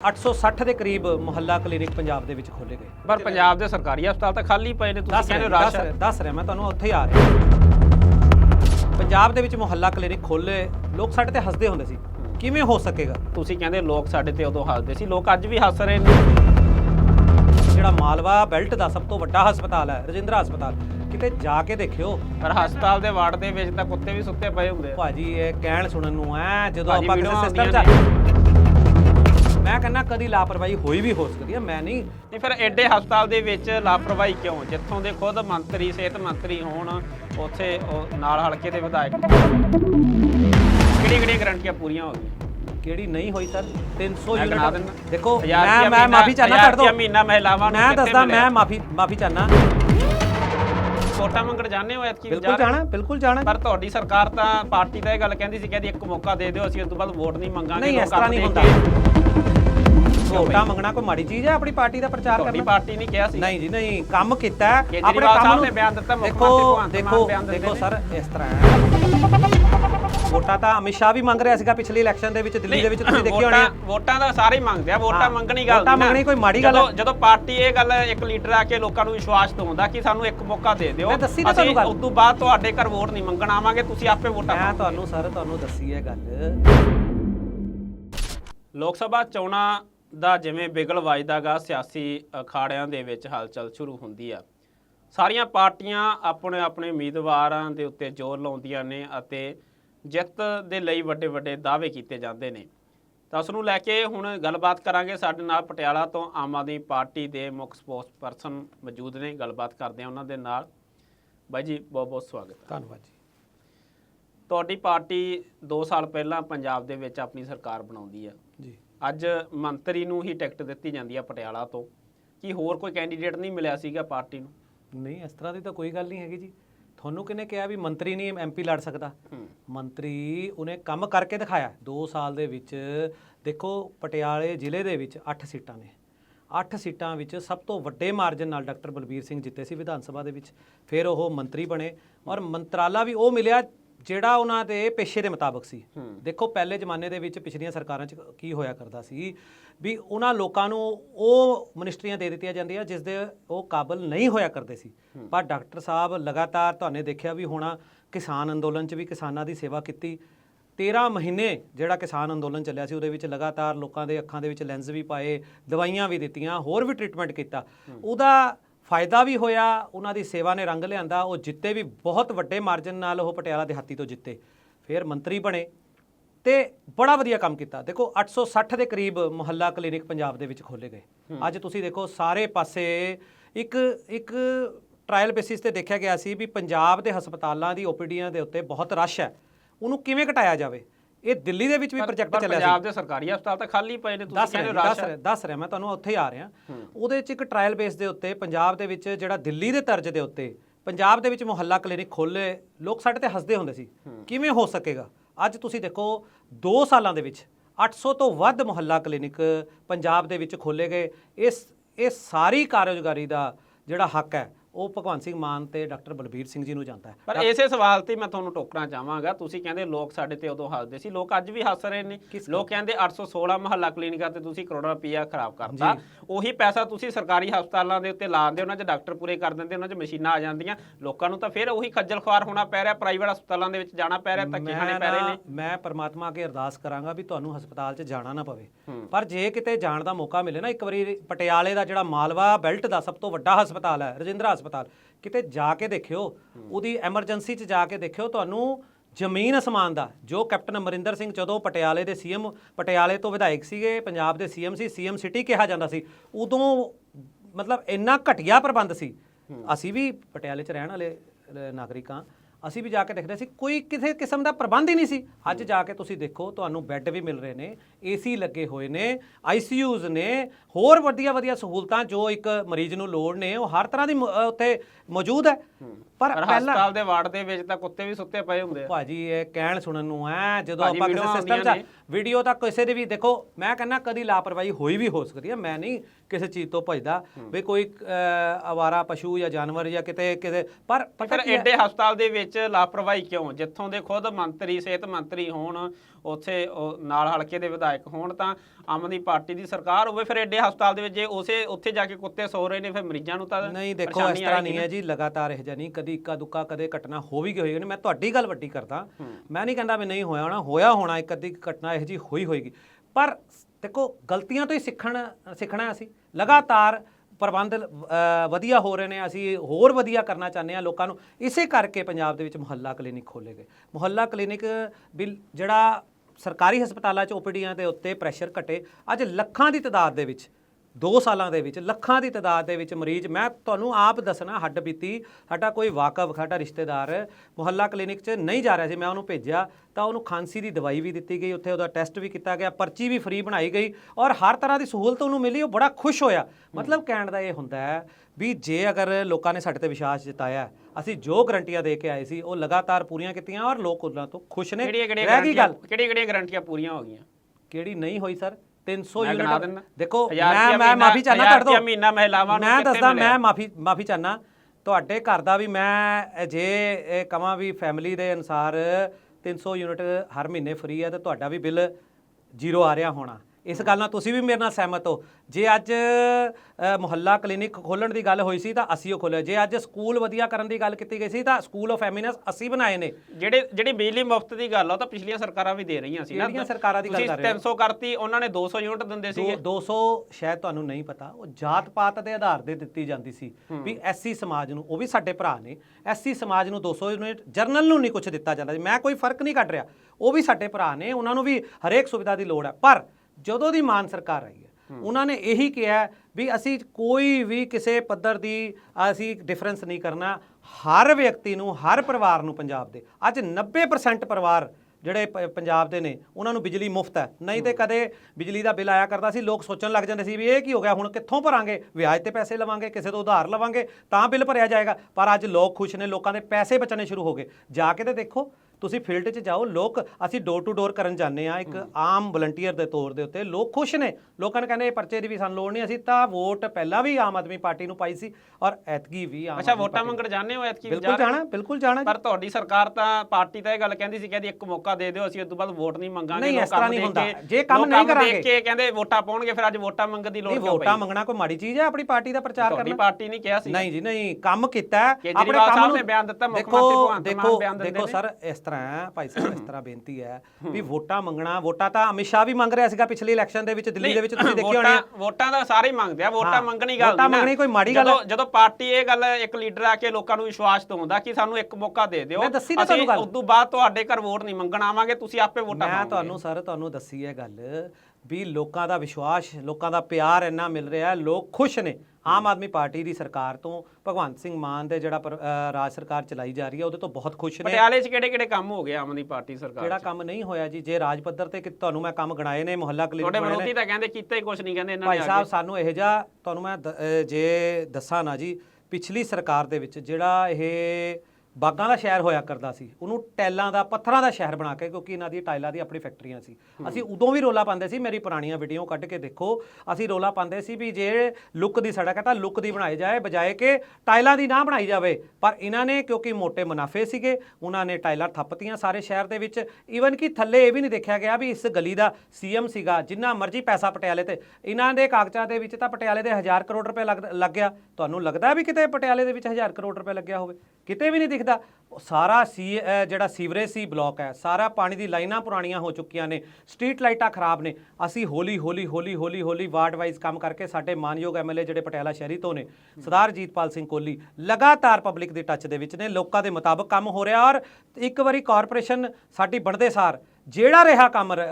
860 ਦੇ ਕਰੀਬ ਮੁਹੱਲਾ ਕਲੀਨਿਕ ਪੰਜਾਬ ਦੇ ਵਿੱਚ ਖੋਲੇ ਗਏ। ਪਰ ਪੰਜਾਬ ਦੇ ਸਰਕਾਰੀ ਹਸਪਤਾਲ ਤਾਂ ਖਾਲੀ ਪਏ ਨੇ ਤੁਸੀਂ ਕਹਿੰਦੇ ਹੋ ਦੱਸ ਰਸ਼ ਰਿਹਾ ਹੈ। ਦੱਸ ਰਿਹਾ ਮੈਂ ਤੁਹਾਨੂੰ ਉੱਥੇ ਆ ਰਿਹਾ। ਪੰਜਾਬ ਦੇ ਵਿੱਚ ਮੁਹੱਲਾ ਕਲੀਨਿਕ ਖੋਲੇ ਲੋਕ ਸਾਡੇ ਤੇ ਹੱਸਦੇ ਹੁੰਦੇ ਸੀ। ਕਿਵੇਂ ਹੋ ਸਕੇਗਾ? ਤੁਸੀਂ ਕਹਿੰਦੇ ਲੋਕ ਸਾਡੇ ਤੇ ਉਦੋਂ ਹੱਸਦੇ ਸੀ ਲੋਕ ਅੱਜ ਵੀ ਹੱਸ ਰਹੇ ਨੇ। ਜਿਹੜਾ ਮਾਲਵਾ ਬੈਲਟ ਦਾ ਸਭ ਤੋਂ ਵੱਡਾ ਹਸਪਤਾਲ ਹੈ ਰਜਿੰਦਰਾ ਹਸਪਤਾਲ ਕਿਤੇ ਜਾ ਕੇ ਦੇਖਿਓ। ਪਰ ਹਸਪਤਾਲ ਦੇ ਵਾਰਡ ਦੇ ਵਿੱਚ ਤਾਂ ਕੁੱਤੇ ਵੀ ਸੁੱਤੇ ਪਏ ਹੁੰਦੇ ਆ। ਭਾਜੀ ਇਹ ਕਹਿਣ ਸੁਣਨ ਨੂੰ ਐ ਜਦੋਂ ਆਪਾਂ ਕਿਸੇ ਸਿਸਟਮ 'ਚ ਮੈਂ ਕਹਿੰਦਾ ਕਦੀ ਲਾਪਰਵਾਹੀ ਹੋਈ ਵੀ ਹੋ ਸਕਦੀ ਹੈ ਮੈਂ ਨਹੀਂ। ਨਹੀਂ ਫਿਰ ਐਡੇ ਹਸਪਤਾਲ ਦੇ ਵਿੱਚ ਲਾਪਰਵਾਹੀ ਕਿਉਂ? ਜਿੱਥੋਂ ਦੇ ਖੁਦ ਮੰਤਰੀ ਸਿਹਤ ਮੰਤਰੀ ਹੋਣ ਉੱਥੇ ਉਹ ਨਾਲ ਹਲਕੇ ਦੇ ਵਿਧਾਇਕ। ਕਿਹੜੀ ਕਿਹੜੀਆਂ ਗਰੰਟੀਆਂ ਪੂਰੀਆਂ ਹੋ ਗਈਆਂ? ਕਿਹੜੀ ਨਹੀਂ ਹੋਈ ਸਰ? 300 ਮੈਂ ਗਿਣਾ ਯੂਨਿਟ। ਦੇਖੋ ਮੈਂ ਮੈਂ ਮਾਫੀ ਚਾਹਨਾ ਕਰ ਦੋ ਮਹੀਨਾ ਮਹਿਲਾਵਾਂ ਨੂੰ ਮੈਂ ਦੱਸਦਾ? ਮੈਂ ਮਾਫੀ ਮਾਫੀ ਚਾਹਨਾ ਵੋਟਾਂ ਮੰਗਣ ਜਾਂਦੇ ਹੋ ਐਤਕੀ ਬਿਲਕੁਲ? ਜਾਣਾ ਬਿਲਕੁਲ ਜਾਣਾ। ਪਰ ਤੁਹਾਡੀ ਸਰਕਾਰ ਤਾਂ ਪਾਰਟੀ ਤਾਂ ਇਹ ਗੱਲ ਕਹਿੰਦੀ ਸੀ ਕਹਿੰਦੀ ਇੱਕ ਮੌਕਾ ਦੇ ਦਿਓ ਅਸੀਂ ਉਸ ਤੋਂ ਬਾਅਦ ਵੋਟ ਨਹੀਂ ਮੰਗਾਂਗੇ ਨਹੀਂ ਇਸ ਤਰ੍ਹਾਂ ਨਹੀਂ ਹੁੰਦਾ। ਵੋਟਾਂ ਮੰਗਣਾ ਕੋਈ ਮਾੜੀ ਚੀਜ਼ ਹੈ ਆਪਣੀ ਪਾਰਟੀ ਦਾ ਪ੍ਰਚਾਰ ਤੁਹਾਡੀ ਕਰਨਾ ਪਾਰਟੀ ਨਹੀਂ ਕਿਹਾ ਸੀ ਨਹੀਂ ਜੀ ਨਹੀਂ ਕੰਮ ਕੀਤਾ ਹੈ। ਕੇਜਰੀਵਾਲ ਸਾਹਿਬ ਨੇ ਬਿਆਨ ਦਿੱਤਾ, ਮੁੱਖ ਮੰਤਰੀ ਭਗਵੰਤ ਦੇਖੋ ਦੇਖੋ। ਸਰ ਇਸ ਤਰ੍ਹਾਂ ਹੈ ਵੋਟਾਂ ਤਾਂ ਅਮਿਤ ਸ਼ਾਹ ਵੀ ਮੰਗ ਰਿਹਾ ਸੀਗਾ ਪਿਛਲੀ ਇਲੈਕਸ਼ਨ ਦੇ ਵਿੱਚ ਦਿੱਲੀ ਦੇ ਵਿੱਚ ਤੁਸੀਂ ਦੇਖੀ ਹੋਣੀ ਵੋਟਾਂ ਦਾ ਸਾਰੇ ਹੀ ਮੰਗਦੇ ਆ ਵੋਟਾਂ ਮੰਗਣੀ ਗੱਲ ਵੋਟਾਂ। ਮੰਗਣੀ ਕੋਈ ਮਾੜੀ ਗੱਲ। ਜਦੋਂ ਜਦੋਂ ਪਾਰਟੀ ਇਹ ਗੱਲ ਇੱਕ ਲੀਡਰ ਆ ਕੇ ਲੋਕਾਂ ਨੂੰ ਵਿਸ਼ਵਾਸ ਦਿਵਾਉਂਦਾ ਕਿ ਸਾਨੂੰ ਇੱਕ ਮੌਕਾ ਦੇ ਦਿਓ ਮੈਂ ਦੱਸੀ ਤਾਂ ਤੁਹਾਨੂੰ ਗੱਲ। ਉਸ ਤੋਂ ਬਾਅਦ ਤੁਹਾਡੇ ਘਰ ਵੋਟ ਨਹੀਂ ਮੰਗਣ ਆਵਾਂਗੇ ਤੁਸੀਂ ਆਪੇ ਵੋਟਾਂ ਮੈਂ। ਤੁਹਾਨੂੰ ਸਰ ਤੁਹਾਨੂੰ ਦੱਸੀ ਹੈ ਗੱਲ ਲੋਕ ਸਭਾ ਚੋਣਾਂ ਦਾ ਜਿਵੇਂ ਬਿਗਲ ਵੱਜਦਾਗਾ ਸਿਆਸੀ ਅਖਾੜਿਆਂ ਦੇ ਵਿੱਚ ਹਲਚਲ ਸ਼ੁਰੂ ਹੁੰਦੀ ਆ। ਸਾਰੀਆਂ ਪਾਰਟੀਆਂ ਆਪਣੇ ਆਪਣੇ ਉਮੀਦਵਾਰਾਂ ਦੇ ਉੱਤੇ ਜ਼ੋਰ ਲਾਉਂਦੀਆਂ ਨੇ ਅਤੇ ਜਿੱਤ ਦੇ ਲਈ ਵੱਡੇ ਵੱਡੇ ਦਾਅਵੇ ਕੀਤੇ ਜਾਂਦੇ ਨੇ। ਤਾਂ ਉਸ ਨੂੰ ਲੈ ਕੇ ਹੁਣ ਗੱਲਬਾਤ ਕਰਾਂਗੇ। ਸਾਡੇ ਨਾਲ ਪਟਿਆਲਾ ਤੋਂ ਆਮ ਆਦਮੀ ਪਾਰਟੀ ਦੇ ਮੁੱਖ ਸਪੋਕਸ ਪਰਸਨ ਮੌਜੂਦ ਨੇ। ਗੱਲਬਾਤ ਕਰਦੇ ਹਾਂ ਉਹਨਾਂ ਦੇ ਨਾਲ। ਬਾਈ ਜੀ ਬਹੁਤ ਬਹੁਤ ਸਵਾਗਤ ਹੈ ਧੰਨਵਾਦ ਜੀ। ਤੁਹਾਡੀ ਪਾਰਟੀ 2 ਸਾਲ ਪਹਿਲਾਂ ਪੰਜਾਬ ਦੇ ਵਿੱਚ ਆਪਣੀ ਸਰਕਾਰ ਬਣਾਉਂਦੀ ਆ। ਅੱਜ ਮੰਤਰੀ ਨੂੰ ਹੀ ਟਿਕਟ ਦਿੱਤੀ ਜਾਂਦੀ ਆ ਪਟਿਆਲਾ ਤੋਂ। ਕੀ ਹੋਰ ਕੋਈ ਕੈਂਡੀਡੇਟ ਨਹੀਂ ਮਿਲਿਆ ਸੀਗਾ ਪਾਰਟੀ ਨੂੰ? ਨਹੀਂ ਇਸ ਤਰ੍ਹਾਂ ਦੀ ਤਾਂ ਕੋਈ ਗੱਲ ਨਹੀਂ ਹੈਗੀ ਜੀ। ਤੁਹਾਨੂੰ ਕਿਹਨੇ ਕਿਹਾ ਵੀ ਮੰਤਰੀ ਨਹੀਂ ਐਮਪੀ ਲੜ ਸਕਦਾ? ਮੰਤਰੀ ਉਹਨੇ ਕੰਮ ਕਰਕੇ ਦਿਖਾਇਆ। 2 ਸਾਲ ਦੇ ਵਿੱਚ ਦੇਖੋ ਪਟਿਆਲੇ ਜ਼ਿਲ੍ਹੇ ਦੇ ਵਿੱਚ 8 ਸੀਟਾਂ ਨੇ। 8 ਸੀਟਾਂ ਵਿੱਚ ਸਭ ਤੋਂ ਵੱਡੇ ਮਾਰਜਨ ਨਾਲ ਡਾਕਟਰ ਬਲਬੀਰ ਸਿੰਘ ਜਿੱਤੇ ਸੀ ਵਿਧਾਨ ਸਭਾ ਦੇ ਵਿੱਚ। ਫਿਰ ਉਹ ਮੰਤਰੀ ਬਣੇ। ਔਰ ਮੰਤਰਾਲਾ ਵੀ ਉਹ ਮਿਲਿਆ ਜਿਹੜਾ ਉਹਨਾਂ ਦੇ ਪੇਸ਼ੇ ਦੇ ਮੁਤਾਬਕ ਸੀ। ਦੇਖੋ ਪਹਿਲੇ ਜ਼ਮਾਨੇ ਦੇ ਵਿੱਚ ਪਿਛਲੀਆਂ ਸਰਕਾਰਾਂ 'ਚ ਕੀ ਹੋਇਆ ਕਰਦਾ ਸੀ ਵੀ ਉਹਨਾਂ ਲੋਕਾਂ ਨੂੰ ਉਹ ਮਿਨਿਸਟਰੀਆਂ ਦੇ ਦਿੱਤੀਆਂ ਜਾਂਦੀਆਂ ਜਿਸ ਦੇ ਉਹ ਕਾਬਲ ਨਹੀਂ ਹੋਇਆ ਕਰਦੇ ਸੀ। ਪਰ ਡਾਕਟਰ ਸਾਹਿਬ ਲਗਾਤਾਰ ਤੁਹਾਨੂੰ ਦੇਖਿਆ ਵੀ ਹੋਣਾ ਕਿਸਾਨ ਅੰਦੋਲਨ 'ਚ ਵੀ ਕਿਸਾਨਾਂ ਦੀ ਸੇਵਾ ਕੀਤੀ। 13 ਮਹੀਨੇ ਜਿਹੜਾ ਕਿਸਾਨ ਅੰਦੋਲਨ ਚੱਲਿਆ ਸੀ ਉਹਦੇ ਵਿੱਚ ਲਗਾਤਾਰ ਲੋਕਾਂ ਦੇ ਅੱਖਾਂ ਦੇ ਵਿੱਚ ਲੈਂਸ ਵੀ ਪਾਏ ਦਵਾਈਆਂ ਵੀ ਦਿੱਤੀਆਂ ਹੋਰ ਵੀ ਟ੍ਰੀਟਮੈਂਟ ਕੀਤਾ। ਉਹਦਾ ਫਾਇਦਾ ਵੀ ਹੋਇਆ ਉਹਨਾਂ ਦੀ ਸੇਵਾ ਨੇ ਰੰਗ ਲਿਆਂਦਾ ਉਹ ਜਿੱਤੇ ਵੀ ਬਹੁਤ ਵੱਡੇ ਮਾਰਜਨ ਨਾਲ ਉਹ ਪਟਿਆਲਾ ਦਿਹਾਤੀ ਤੋਂ ਜਿੱਤੇ। ਫਿਰ ਮੰਤਰੀ ਬਣੇ ਤੇ ਬੜਾ ਵਧੀਆ ਕੰਮ ਕੀਤਾ। ਦੇਖੋ 860 ਦੇ ਕਰੀਬ ਮੁਹੱਲਾ ਕਲੀਨਿਕ ਪੰਜਾਬ ਦੇ ਵਿੱਚ ਖੋਲੇ ਗਏ। ਅੱਜ ਤੁਸੀਂ ਦੇਖੋ ਸਾਰੇ ਪਾਸੇ ਇੱਕ ਇੱਕ ਟ੍ਰਾਇਲ ਬੇਸਿਸ ਤੇ ਦੇਖਿਆ ਗਿਆ ਸੀ ਵੀ ਪੰਜਾਬ ਦੇ ਹਸਪਤਾਲਾਂ ਦੀ ਓਪੀਡੀਆਂ ਦੇ ਉੱਤੇ ਬਹੁਤ ਰਸ਼ ਹੈ। ਉਹਨੂੰ ਕਿਵੇਂ ਘਟਾਇਆ ਜਾਵੇ? ਇਹ ਦਿੱਲੀ ਦੇ ਵਿੱਚ ਵੀ ਪ੍ਰੋਜੈਕਟ ਪਰ ਚੱਲਿਆ ਸੀ। ਪੰਜਾਬ ਦੇ ਸਰਕਾਰੀ ਹਸਪਤਾਲ ਤਾਂ ਖਾਲੀ ਪਏ ਨੇ ਤੁਸੀਂ ਦੱਸ ਕਹਿੰਦੇ ਦੱਸ ਰਿਹਾ ਦੱਸ ਰਿਹਾ ਮੈਂ ਤੁਹਾਨੂੰ ਉੱਥੇ ਹੀ ਆ ਰਿਹਾ। ਉਹਦੇ 'ਚ ਇੱਕ ਟ੍ਰਾਇਲ ਬੇਸ ਦੇ ਉੱਤੇ ਪੰਜਾਬ ਦੇ ਵਿੱਚ ਜਿਹੜਾ ਦਿੱਲੀ ਦੇ ਤਰਜ਼ ਦੇ ਉੱਤੇ ਪੰਜਾਬ ਦੇ ਵਿੱਚ ਮੁਹੱਲਾ ਕਲੀਨਿਕ ਖੋਲੇ ਲੋਕ ਸਾਡੇ ਤੇ ਹੱਸਦੇ ਹੁੰਦੇ ਸੀ। ਕਿਵੇਂ ਹੋ ਸਕੇਗਾ? ਅੱਜ ਤੁਸੀਂ ਦੇਖੋ 2 ਸਾਲਾਂ ਦੇ ਵਿੱਚ 800 ਤੋਂ ਵੱਧ ਮੁਹੱਲਾ ਕਲੀਨਿਕ ਪੰਜਾਬ ਦੇ ਵਿੱਚ ਖੋਲੇ ਗਏ। ਇਸ ਇਹ ਸਾਰੀ ਕਾਰਜਕਾਰੀ ਦਾ ਜਿਹੜਾ ਹੱਕ ਹੈ ਉਹ ਭਗਵੰਤ ਸਿੰਘ ਮਾਨ ਤੇ ਡਾਕਟਰ ਬਲਬੀਰ ਸਿੰਘ ਜੀ ਨੂੰ ਜਾਂਦਾ ਹੈ। ਪਰ ਇਸੇ ਸਵਾਲ ਤੇ ਮੈਂ ਤੁਹਾਨੂੰ ਟੋਕਣਾ ਚਾਹਾਂਗਾ। ਤੁਸੀਂ ਕਹਿੰਦੇ ਲੋਕ ਸਾਡੇ ਤੇ ਉਦੋਂ ਹੱਸਦੇ ਸੀ। ਲੋਕ ਅੱਜ ਵੀ ਹੱਸ ਰਹੇ ਨੇ। ਲੋਕ ਕਹਿੰਦੇ 816 ਮਹੱਲਾ ਕਲੀਨਿਕਾਂ ਤੇ ਤੁਸੀਂ ਕਰੋੜਾਂ ਰੁਪਈਆ ਖਰਾਬ ਕਰਤਾ। ਉਹੀ ਪੈਸਾ ਤੁਸੀਂ ਸਰਕਾਰੀ ਹਸਪਤਾਲਾਂ ਦੇ ਉੱਤੇ ਲਾਉਂਦੇ ਉਹਨਾਂ 'ਚ ਡਾਕਟਰ ਪੂਰੇ ਕਰ ਦਿੰਦੇ ਉਹਨਾਂ 'ਚ ਮਸ਼ੀਨਾਂ ਆ ਜਾਂਦੀਆਂ। ਲੋਕਾਂ ਨੂੰ ਤਾਂ ਫਿਰ ਉਹੀ ਖੱਜਲ ਖੁਆਰ ਹੋਣਾ ਪੈ ਰਿਹਾ। ਪ੍ਰਾਈਵੇਟ ਹਸਪਤਾਲਾਂ ਦੇ ਵਿੱਚ ਜਾਣਾ ਪੈ ਰਿਹਾ ਧੱਕੇ ਖਾਣੇ ਪੈ ਰਹੇ ਨਾ- ਨੇ ਮੈਂ ਪਰਮਾਤਮਾ ਅੱਗੇ ਅਰਦਾਸ ਕਰਾਂਗਾ ਵੀ ਤੁਹਾਨੂੰ ਹਸਪਤਾਲ 'ਚ ਜਾਣਾ ਨਾ ਪਵੇ। ਪਰ ਜੇ ਕਿਤੇ ਜਾਣ ਦਾ ਮੌਕਾ ਮਿਲੇ ਨਾ ਇੱਕ ਵਾਰੀ ਪਟਿਆਲੇ ਦਾ ਜਿਹੜਾ ਮਾਲਵਾ ਬੈਲਟ ਦਾ ਸਭ ਤੋਂ ਵੱਡਾ ਹਸਪਤਾਲ ਹੈ ਰਜਿੰਦਰਾ ਹਸਪਤਾਲ ਕਿਤੇ ਜਾ ਕੇ ਦੇਖਿਓ ਉਹਦੀ ਐਮਰਜੈਂਸੀ 'ਚ ਜਾ ਕੇ ਦੇਖਿਓ ਤੁਹਾਨੂੰ ਜ਼ਮੀਨ ਅਸਮਾਨ ਦਾ। ਜੋ ਕੈਪਟਨ ਅਮਰਿੰਦਰ ਸਿੰਘ ਜਦੋਂ ਪਟਿਆਲੇ ਦੇ ਸੀਐਮ ਪਟਿਆਲੇ ਤੋਂ ਵਿਧਾਇਕ ਸੀਗੇ ਪੰਜਾਬ ਦੇ ਸੀਐਮ ਸੀ ਸੀਐਮ ਸਿਟੀ ਕਿਹਾ ਜਾਂਦਾ ਸੀ ਉਦੋਂ ਮਤਲਬ ਇੰਨਾ ਘਟੀਆ ਪ੍ਰਬੰਧ ਸੀ। ਅਸੀਂ ਵੀ ਪਟਿਆਲੇ 'ਚ ਰਹਿਣ ਵਾਲੇ ਨਾਗਰਿਕ ਅਸੀਂ ਵੀ ਜਾ ਕੇ ਦੇਖਦੇ ਸੀ ਕੋਈ ਕਿਸੇ ਕਿਸਮ ਦਾ ਪ੍ਰਬੰਧ ਹੀ ਨਹੀਂ ਸੀ। ਅੱਜ ਜਾ ਕੇ ਤੁਸੀਂ ਦੇਖੋ ਤੁਹਾਨੂੰ ਬੈੱਡ ਵੀ ਮਿਲ ਰਹੇ ਨੇ ਏਸੀ ਲੱਗੇ ਹੋਏ ਨੇ ਆਈਸੀਯੂਜ਼ ਨੇ ਹੋਰ ਵਧੀਆ ਵਧੀਆ ਸਹੂਲਤਾਂ ਜੋ ਇੱਕ ਮਰੀਜ਼ ਨੂੰ ਲੋੜ ਨੇ ਉਹ ਹਰ ਤਰ੍ਹਾਂ ਦੀ ਮ- ਅ, ਉੱਥੇ ਮੌਜੂਦ ਹੈ। ਪਰ ਪਹਿਲਾਂ ਹਸਪਤਾਲ ਦੇ ਵਾਰਡ ਦੇ ਵਿੱਚ ਤਾਂ ਕੁੱਤੇ ਵੀ ਸੁੱਤੇ ਪਏ ਹੁੰਦੇ ਆ। ਭਾਜੀ ਇਹ ਕਹਿਣ ਸੁਣਨ ਨੂੰ ਐ ਜਦੋਂ ਭਾਜੀ, ਆਪਾਂ ਕਿਸੇ ਵੀਡੀਓ ਸਿਸਟਮ ਆਉਂਦੀਆਂ 'ਚ ਵੀਡੀਓ ਤਾਂ ਕਿਸੇ ਦੇ ਵੀ ਦੇਖੋ ਮੈਂ ਕਹਿੰਦਾ ਕਦੀ ਲਾਪਰਵਾਹੀ ਹੋਈ ਵੀ ਹੋ ਸਕਦੀ ਹੈ ਮੈਂ ਨਹੀਂ ਕਿਸੇ ਚੀਜ਼ ਤੋਂ ਭਜਦਾ ਵੀ ਕੋਈ ਅ, ਅਵਾਰਾ ਪਸ਼ੂ ਜਾਂ ਜਾਨਵਰ ਜਾਂ ਕਿਤੇ ਕਿਤੇ ਪਰ ਪਤਾ ਫਿਰ ਕੀ ਹੈ? ਐਡੇ ਹਸਪਤਾਲ ਦੇ ਵਿੱਚ ਲਾਪਰਵਾਹੀ ਕਿਉਂ? ਜਿੱਥੋਂ ਦੇ ਖੁਦ ਮੰਤਰੀ ਸਿਹਤ ਮੰਤਰੀ ਹੋਣ ਉੱਥੇ ਨਾਲ ਹਲਕੇ ਦੇ ਵਿਧਾਇਕ ਹੋਣ ਤਾਂ ਆਮ ਆਦਮੀ ਪਾਰਟੀ ਦੀ ਸਰਕਾਰ ਹੋਵੇ ਫਿਰ ਐਡੇ ਹਸਪਤਾਲ ਦੇ ਵਿੱਚ ਜੇ ਉਸੇ ਉੱਥੇ ਜਾ ਕੇ ਕੁੱਤੇ ਸੋ ਰਹੇ ਨੇ ਫਿਰ ਮਰੀਜ਼ਾਂ ਨੂੰ ਤਾਂ ਨਹੀਂ ਦੇਖੋ ਇਸ ਤਰ੍ਹਾਂ ਨਹੀਂ। ਹੈ ਜੀ ਲਗਾਤਾਰ ਇਹ ਜਿਹਾ ਨਹੀਂ ਕਦੀ ਇੱਕਾ ਦੁੱਕਾ ਕਦੇ ਘਟਨਾ ਹੋ ਵੀ ਗਈ ਹੋਏਗੀ ਮੈਂ ਤੁਹਾਡੀ ਗੱਲ ਵੱਡੀ ਕਰਦਾ। ਮੈਂ ਨਹੀਂ ਕਹਿੰਦਾ ਵੀ ਨਹੀਂ ਹੋਇਆ ਹੋਣਾ ਹੋਇਆ ਹੋਣਾ ਇੱਕ ਅੱਧੀ ਘਟਨਾ ਇਹੋ ਜੀ ਹੋਈ ਹੋਏਗੀ। ਪਰ ਦੇਖੋ ਗਲਤੀਆਂ ਤੋਂ ਹੀ ਸਿੱਖਣ ਸਿੱਖਣਾ ਅਸੀਂ। ਲਗਾਤਾਰ ਪ੍ਰਬੰਧ ਵਧੀਆ ਹੋ ਰਹੇ ਨੇ, ਅਸੀਂ ਹੋਰ ਵਧੀਆ ਕਰਨਾ ਚਾਹੁੰਦੇ ਹਾਂ ਲੋਕਾਂ ਨੂੰ। ਇਸੇ ਕਰਕੇ ਪੰਜਾਬ ਦੇ ਵਿੱਚ ਮੁਹੱਲਾ ਕਲੀਨਿਕ ਖੋਲੇ ਗਏ। ਮੁਹੱਲਾ ਕਲੀਨਿਕ ਵੀ ਜਿਹੜਾ ਸਰਕਾਰੀ ਹਸਪਤਾਲਾਂ 'ਚ ਓਪੀਡੀਆਂ ਦੇ ਉੱਤੇ ਪ੍ਰੈਸ਼ਰ ਘਟੇ, ਅੱਜ ਲੱਖਾਂ ਦੀ ਤਾਦਾਦ ਦੇ ਵਿੱਚ 2 ਸਾਲਾਂ ਦੇ ਵਿੱਚ ਲੱਖਾਂ ਦੀ ਤਾਦਾਦ ਦੇ ਵਿੱਚ ਮਰੀਜ਼ ਮੈਂ ਤੁਹਾਨੂੰ ਆਪ ਦੱਸਣਾ ਹੱਡ ਬੀਤੀ ਸਾਡਾ ਕੋਈ ਵਾਕਫ ਸਾਡਾ ਰਿਸ਼ਤੇਦਾਰ ਮੁਹੱਲਾ ਕਲੀਨਿਕ 'ਚ ਨਹੀਂ ਜਾ ਰਿਹਾ ਸੀ ਮੈਂ ਉਹਨੂੰ ਭੇਜਿਆ ਤਾਂ ਉਹਨੂੰ ਖਾਂਸੀ ਦੀ ਦਵਾਈ ਵੀ ਦਿੱਤੀ ਗਈ ਉੱਥੇ ਉਹਦਾ ਟੈਸਟ ਵੀ ਕੀਤਾ ਗਿਆ ਪਰਚੀ ਵੀ ਫ੍ਰੀ ਬਣਾਈ ਗਈ ਔਰ ਹਰ ਤਰ੍ਹਾਂ ਦੀ ਸਹੂਲਤ ਉਹਨੂੰ ਮਿਲੀ ਉਹ ਬੜਾ ਖੁਸ਼ ਹੋਇਆ। ਮਤਲਬ ਕਹਿਣ ਦਾ ਇਹ ਹੁੰਦਾ ਹੈ ਵੀ ਜੇ ਅਗਰ ਲੋਕਾਂ ਨੇ ਸਾਡੇ ਤੇ ਵਿਸ਼ਵਾਸ ਜਤਾਇਆ ਅਸੀਂ ਜੋ ਗਰੰਟੀਆਂ ਦੇ ਕੇ ਆਏ ਸੀ ਉਹ ਲਗਾਤਾਰ ਪੂਰੀਆਂ ਕੀਤੀਆਂ ਔਰ ਲੋਕ ਉਹਨਾਂ ਤੋਂ ਖੁਸ਼ ਨੇ। ਰਹਿ ਗਈ ਗੱਲ। ਕਿਹੜੀਆਂ ਕਿਹੜੀਆਂ ਗਾਰੰਟੀਆਂ ਪੂਰੀਆਂ ਹੋ ਗਈਆਂ? ਕਿਹੜੀ ਨਹੀਂ ਹੋਈ ਸਰ? 300 ਮੈਂ ਗਿਣਾ ਯੂਨਿਟ ਦਿੰਦਾ। ਦੇਖੋ ਹਜ਼ਾਰ ਮੈਂ ਰੁਪਇਆ ਮੈਂ ਮਹੀਨਾ- ਮਾਫੀ ਚਾਹਨਾ ਹਜ਼ਾਰ ਦੋ ਰੁਪਇਆ ਮਹੀਨਾ ਮਹਿਲਾਵਾਂ ਨੂੰ ਮੈਂ ਕਿੱਥੇ ਦੱਸਦਾ ਮਿਲਿਆ? ਮੈਂ ਮਾਫੀ ਮਾਫੀ ਚਾਹਨਾ ਤੁਹਾਡੇ ਘਰ ਦਾ ਵੀ ਮੈਂ ਜੇ ਇਹ ਕਵਾਂ ਵੀ ਫੈਮਿਲੀ ਦੇ ਅਨਸਾਰ 300 ਯੂਨਿਟ ਹਰ ਮਹੀਨੇ ਫ੍ਰੀ ਹੈ ਤੇ ਤੁਹਾਡਾ ਵੀ ਬਿੱਲ ਜ਼ੀਰੋ ਆ ਰਿਹਾ ਹੋਣਾ ਇਸ ਗੱਲ ਨਾਲ ਤੁਸੀਂ ਵੀ ਮੇਰੇ ਨਾਲ ਸਹਿਮਤ ਹੋ। ਜੇ ਅੱਜ ਮੁਹੱਲਾ ਕਲੀਨਿਕ ਖੋਲਣ ਦੀ ਗੱਲ ਹੋਈ ਸੀ ਤਾਂ ਅਸੀਂ ਉਹ ਖੋਲਿਆ ਜੇ ਅੱਜ ਸਕੂਲ ਵਧੀਆ ਕਰਨ ਦੀ ਗੱਲ ਕੀਤੀ ਗਈ ਸੀ ਤਾਂ ਸਕੂਲ ਆਫ ਐਮਿਨੈਂਸ ਅਸੀਂ ਬਣਾਏ ਨੇ। ਜਿਹੜੇ ਜਿਹੜੀ ਬਿਜਲੀ ਮੁਫਤ ਦੀ ਗੱਲ ਆ ਉਹ ਤਾਂ ਪਿਛਲੀਆਂ ਸਰਕਾਰਾਂ ਵੀ ਦੇ ਰਹੀਆਂ ਸੀ ਨਾ। ਕਿਹੜੀਆਂ ਸਰਕਾਰਾਂ ਦੀ ਗੱਲ ਕਰ ਰਹੇ ਹੋ? 300 ਕਰਤੀ ਉਹਨਾਂ ਨੇ 200 ਯੂਨਿਟ ਦਿੰਦੇ ਦੋ- 200 ਸ਼ਾਇਦ ਤੁਹਾਨੂੰ ਨਹੀਂ ਪਤਾ ਉਹ ਜਾਤ ਪਾਤ ਦੇ ਆਧਾਰ ਤੇ ਦਿੱਤੀ ਜਾਂਦੀ ਸੀ ਵੀ ਐਸਸੀ ਸਮਾਜ ਨੂੰ ਉਹ ਵੀ ਸਾਡੇ ਭਰਾ ਨੇ ਐਸਸੀ ਸਮਾਜ ਨੂੰ 200 ਯੂਨਿਟ ਜਰਨਲ ਨੂੰ ਨਹੀਂ ਕੁਝ ਦਿੱਤਾ ਜਾਂਦਾ ਸੀ। ਮੈਂ ਕੋਈ ਫ਼ਰਕ ਨਹੀਂ ਕੱਢ ਰਿਹਾ। ਉਹ ਵੀ ਸਾਡੇ ਭਰਾ ਨੇ ਉਹਨਾਂ ਨੂੰ ਵੀ ਹਰੇਕ ਸੁਵਿਧਾ ਦੀ ਲੋੜ ਹੈ। ਪਰ ਜਦੋਂ ਦੀ ਮਾਨ ਸਰਕਾਰ ਆਈ ਹੈ ਉਹਨਾਂ ਨੇ ਇਹੀ ਕਿਹਾ ਵੀ ਅਸੀਂ ਕੋਈ ਵੀ ਕਿਸੇ ਪੱਧਰ ਦੀ ਅਸੀਂ ਡਿਫਰੈਂਸ ਨਹੀਂ ਕਰਨਾ। ਹਰ ਵਿਅਕਤੀ ਨੂੰ ਹਰ ਪਰਿਵਾਰ ਨੂੰ ਪੰਜਾਬ ਦੇ। ਅੱਜ 90% ਪਰਿਵਾਰ ਜਿਹੜੇ ਪੰਜਾਬ ਦੇ ਨੇ ਉਹਨਾਂ ਨੂੰ ਬਿਜਲੀ ਮੁਫਤ ਹੈ। ਨਹੀਂ ਤੇ ਕਦੇ ਬਿਜਲੀ ਦਾ ਬਿੱਲ ਆਇਆ ਕਰਦਾ ਸੀ ਲੋਕ ਸੋਚਣ ਲੱਗ ਜਾਂਦੇ ਸੀ ਵੀ ਇਹ ਕੀ ਹੋ ਗਿਆ? ਹੁਣ ਕਿੱਥੋਂ ਭਰਾਂਗੇ? ਵਿਆਜ ਤੇ ਪੈਸੇ ਲਵਾਂਗੇ ਕਿਸੇ ਤੋਂ ਉਧਾਰ ਲਵਾਂਗੇ ਤਾਂ ਬਿੱਲ ਭਰਿਆ ਜਾਏਗਾ। ਪਰ ਅੱਜ ਲੋਕ ਖੁਸ਼ ਨੇ ਲੋਕਾਂ ਦੇ ਪੈਸੇ ਬਚਣੇ ਸ਼ੁਰੂ ਹੋ ਗਏ। ਜਾ ਕੇ ਤੇ ਦੇਖੋ ਤੁਸੀਂ ਫੀਲਡ 'ਚ ਜਾਓ ਲੋਕ ਅਸੀਂ ਡੋਰ ਟੂ ਡੋਰ ਕਰਨ ਜਾਂਦੇ ਆ ਇੱਕ ਆਮ ਵਲੰਟੀਅਰ ਦੇ ਤੌਰ ਦੇ ਉੱਤੇ। ਲੋਕ ਖੁਸ਼ ਨੇ। ਲੋਕਾਂ ਨੇ ਕਹਿੰਦੇ ਇਹ ਪਰਚੇ ਦੀ ਵੀ ਸਾਨੂੰ ਲੋੜ ਨਹੀਂ ਅਸੀਂ ਤਾਂ ਵੋਟ ਪਹਿਲਾਂ ਵੀ ਆਮ ਆਦਮੀ ਪਾਰਟੀ ਨੂੰ ਪਾਈ ਸੀ ਔਰ ਐਤਕੀ ਵੀ ਆਮ ਅੱਛਾ ਵੋਟਾਂ ਮੰਗਣ ਜਾਂਦੇ ਹੋ ਐਤਕੀ ਬਿਲਕੁਲ ਜਾਣਾ ਬਿਲਕੁਲ ਜਾਣਾ ਪਰ ਤੁਹਾਡੀ ਸਰਕਾਰ ਤਾਂ ਪਾਰਟੀ ਤਾਂ ਇਹ ਗੱਲ ਕਹਿੰਦੀ ਸੀ ਕਹਿੰਦੀ ਇੱਕ ਮੌਕਾ ਦੇ ਦਿਓ ਅਸੀਂ ਉਸ ਤੋਂ ਬਾਅਦ ਵੋਟ ਨਹੀਂ ਮੰਗਾਂਗੇ ਨਹੀਂ, ਇਸ ਤਰ੍ਹਾਂ ਕੰਮ ਨਹੀਂ ਦੇਖ ਹੁੰਦਾ। ਜੇ ਕੰਮ ਨਹੀਂ ਦੇਖ ਕਰਾਂਗੇ। ਕੇ ਕਹਿੰਦੇ ਵੋਟਾਂ ਪਾਉਣਗੇ ਫਿਰ ਅੱਜ ਵੋਟਾਂ ਮੰਗਣ ਦੀ ਲੋੜ ਨਹੀਂ ਕਿਉਂ ਵੋਟਾਂ ਮੰਗਣਾ ਕੋਈ ਮਾੜੀ ਚੀਜ਼ ਹੈ ਆਪਣੀ ਪਾਰਟੀ ਦਾ ਪ੍ਰਚਾਰ ਕਰਨਾ? ਪਾਰਟੀ ਨੇ ਕਿਹਾ ਸੀ। ਨਹੀਂ ਜੀ ਨਹੀਂ। ਕੰਮ ਕੀਤਾ ਕੇਜਰੀਵਾਲ ਸਾਹਿਬ ਨੇ ਬਿਆਨ ਦਿੱਤਾ, ਮੁੱਖ ਮੰਤਰੀ ਭਗਵੰਤ ਮਾਨ ਦੇਖੋ ਬਿਆਨ ਦਿੰਦੇ ਦੇਖੋ ਨੇ। ਸਰ ਇਸ ਤਰ੍ਹਾਂ ਹੈ ਭਾਈ ਸਾਹਿਬ ਇਸ ਤਰ੍ਹਾਂ ਬੇਨਤੀ ਹੈ ਵੀ ਵੋਟਾਂ ਮੰਗਣਾ ਵੋਟਾਂ ਤਾਂ ਅਮਿਤ ਸ਼ਾਹ ਵੀ ਮੰਗ ਰਿਹਾ ਸੀਗਾ ਪਿਛਲੀ ਇਲੈਕਸ਼ਨ ਦੇ ਵਿੱਚ ਦਿੱਲੀ ਦੇ ਵਿੱਚ ਤੁਸੀਂ ਦੇਖੀ ਹੋਣੀ ਵੋਟਾਂ ਦਾ ਸਾਰੇ ਹੀ ਮੰਗਦੇ ਆ ਵੋਟਾਂ ਮੰਗਣੀ ਗੱਲ ਵੋਟਾਂ। ਮੰਗਣੀ ਕੋਈ ਮਾੜੀ ਗੱਲ। ਜਦੋਂ ਜਦੋਂ ਪਾਰਟੀ ਇਹ ਗੱਲ ਇੱਕ ਲੀਡਰ ਆ ਕੇ ਲੋਕਾਂ ਨੂੰ ਵਿਸ਼ਵਾਸ ਦਿਵਾਉਂਦਾ ਕਿ ਸਾਨੂੰ ਇੱਕ ਮੌਕਾ ਦੇ ਦਿਓ ਮੈਂ ਦੱਸੀ ਨਾ ਤੁਹਾਨੂੰ ਗੱਲ। ਉਸ ਤੋਂ ਬਾਅਦ ਤੁਹਾਡੇ ਘਰ ਵੋਟ ਨਹੀਂ ਮੰਗਣ ਆਵਾਂਗੇ ਤੁਸੀਂ ਆਪੇ ਵੋਟਾਂ ਮੈਂ ਤੁਹਾਨੂੰ ਸਰ ਤੁਹਾਨੂੰ ਦੱਸੀ ਹੈ ਗੱਲ ਵੀ ਲੋਕਾਂ ਦਾ ਵਿਸ਼ਵਾਸ ਲੋਕਾਂ ਦਾ ਪਿਆਰ ਇੰਨਾ ਮਿਲ ਰਿਹਾ ਹੈ ਲੋਕ ਖੁਸ਼ ਨੇ। ਆਮ ਆਦਮੀ ਪਾਰਟੀ ਦੀ ਸਰਕਾਰ ਤੋਂ ਭਗਵੰਤ ਸਿੰਘ ਮਾਨ ਦੇ ਜਿਹੜਾ ਰਾਜ ਸਰਕਾਰ ਚਲਾਈ ਜਾ ਰਹੀ ਹੈ ਉਹਦੇ ਤੋਂ ਬਹੁਤ ਖੁਸ਼ ਨੇ। ਪਟਿਆਲੇ 'ਚ ਕਿਹੜੇ ਕਿਹੜੇ ਕੰਮ ਹੋ ਗਏ ਆਮ ਆਦਮੀ ਪਾਰਟੀ ਸਰਕਾਰ ਕਿਹੜਾ 'ਚ? ਕੰਮ ਨਹੀਂ ਹੋਇਆ ਜੀ ਜੇ ਰਾਜ ਪੱਧਰ ਤੇ ਤੁਹਾਨੂੰ ਮੈਂ ਕੰਮ ਗਣਾਏ ਨੇ ਮੁਹੱਲਾ ਕਲੀਨਿਕ ਤੁਹਾਡੇ ਵਿਰੋਧੀ ਤਾਂ ਕਹਿੰਦੇ ਕੀਤਾ ਹੀ ਕੁਝ ਨਹੀਂ ਕਹਿੰਦੇ ਇਹਨਾਂ ਭਾਈ ਨੇ ਸਾਹਿਬ ਸਾਨੂੰ ਇਹ ਜਿਹਾ ਤੁਹਾਨੂੰ ਮੈਂ ਜੇ ਦੱਸਾਂ ਨਾ ਜੀ ਪਿਛਲੀ ਸਰਕਾਰ ਦੇ ਵਿੱਚ ਜਿਹੜਾ ਇਹ ਬਾਗਾਂ ਦਾ ਸ਼ਹਿਰ ਹੋਇਆ ਕਰਦਾ ਸੀ। ਉਹਨੂੰ ਟੈਲਾਂ ਦਾ ਪੱਥਰਾਂ ਦਾ ਸ਼ਹਿਰ ਬਣਾ ਕੇ ਕਿਉਂਕਿ ਇਹਨਾਂ ਦੀ ਟਾਈਲਾਂ ਦੀ ਆਪਣੀ ਫੈਕਟਰੀਆਂ ਸੀ। ਅਸੀਂ ਉਦੋਂ ਵੀ ਰੋਲਾ ਪਾਉਂਦੇ ਸੀ ਮੇਰੀ ਪੁਰਾਣੀਆਂ ਵੀਡੀਓ ਕੱਢ ਕੇ ਦੇਖੋ। ਅਸੀਂ ਰੋਲਾ ਪਾਉਂਦੇ ਸੀ ਵੀ ਜੇ ਲੁੱਕ ਦੀ ਸੜਕ ਹੈ ਤਾਂ ਲੁੱਕ ਦੀ ਬਣਾਈ ਜਾਏ ਬਜਾਏ ਕਿ ਟਾਈਲਾਂ ਦੀ ਨਾ ਬਣਾਈ ਜਾਵੇ। ਪਰ ਇਹਨਾਂ ਨੇ ਕਿਉਂਕਿ ਮੋٹے ਮੁਨਾਫੇ ਸੀਗੇ ਉਹਨਾਂ ਨੇ ਟਾਈਲਾਂ ਥੱਪਤੀਆਂ ਸਾਰੇ ਸ਼ਹਿਰ ਦੇ ਵਿੱਚ। ਈਵਨ ਕਿ ਥੱਲੇ ਇਹ ਵੀ ਨਹੀਂ ਦੇਖਿਆ ਗਿਆ ਵੀ ਇਸ ਗਲੀ ਦਾ ਸੀਐਮ ਸੀਗਾ ਜਿੰਨਾ ਮਰਜ਼ੀ ਪੈਸਾ ਪਟਿਆਲੇ ਤੇ। ਇਹਨਾਂ ਦੇ ਕਾਗਜ਼ਾਂ ਦੇ ਵਿੱਚ ਤਾਂ ਪਟਿਆਲੇ ਦੇ 1000 ਕਰੋੜ ਰੁਪਏ ਲੱਗ ਲੱਗ ਗਿਆ ਤੁਹਾਨੂੰ ਲੱਗਦਾ ਵੀ ਕਿਤੇ ਪਟਿਆਲੇ ਦੇ ਵਿੱਚ 1000 ਕਰੋੜ ਰੁਪਏ ਲੱਗਿਆ ਹੋਵੇ? ਕਿਤੇ ਵੀ ਨਹੀਂ ਦਿਖਦਾ। ਉਹ ਸਾਰਾ ਸੀ ਜਿਹੜਾ ਸੀਵਰੇਜ ਸੀ ਬਲਾਕ ਹੈ, ਸਾਰਾ ਪਾਣੀ ਦੀ ਲਾਈਨਾਂ ਪੁਰਾਣੀਆਂ ਹੋ ਚੁੱਕੀਆਂ ਨੇ, ਸਟਰੀਟ ਲਾਈਟਾਂ ਖਰਾਬ ਨੇ। ਅਸੀਂ ਹੌਲੀ ਹੌਲੀ ਹੌਲੀ ਹੌਲੀ ਹੌਲੀ ਵਾਰਡ ਵਾਈਜ਼ ਕੰਮ ਕਰਕੇ ਸਾਡੇ ਮਾਨਯੋਗ ਐਮਐਲਏ ਜਿਹੜੇ ਪਟਿਆਲਾ ਸ਼ਹਿਰੀ ਤੋਂ ਨੇ, ਸਰਦਾਰ ਜੀਤਪਾਲ ਸਿੰਘ ਕੋਹਲੀ ਲਗਾਤਾਰ ਪਬਲਿਕ ਦੇ ਟੱਚ ਦੇ ਵਿੱਚ ਨੇ, ਲੋਕਾਂ ਦੇ ਮੁਤਾਬਕ ਕੰਮ ਹੋ ਰਿਹਾ ਔਰ ਇੱਕ ਵਾਰੀ ਕਾਰਪੋਰੇਸ਼ਨ ਸਾਡੀ ਬਣਦੇ ਸਾਰ ਜਿਹੜਾ ਰਿਹਾ ਕੰਮ ਰ-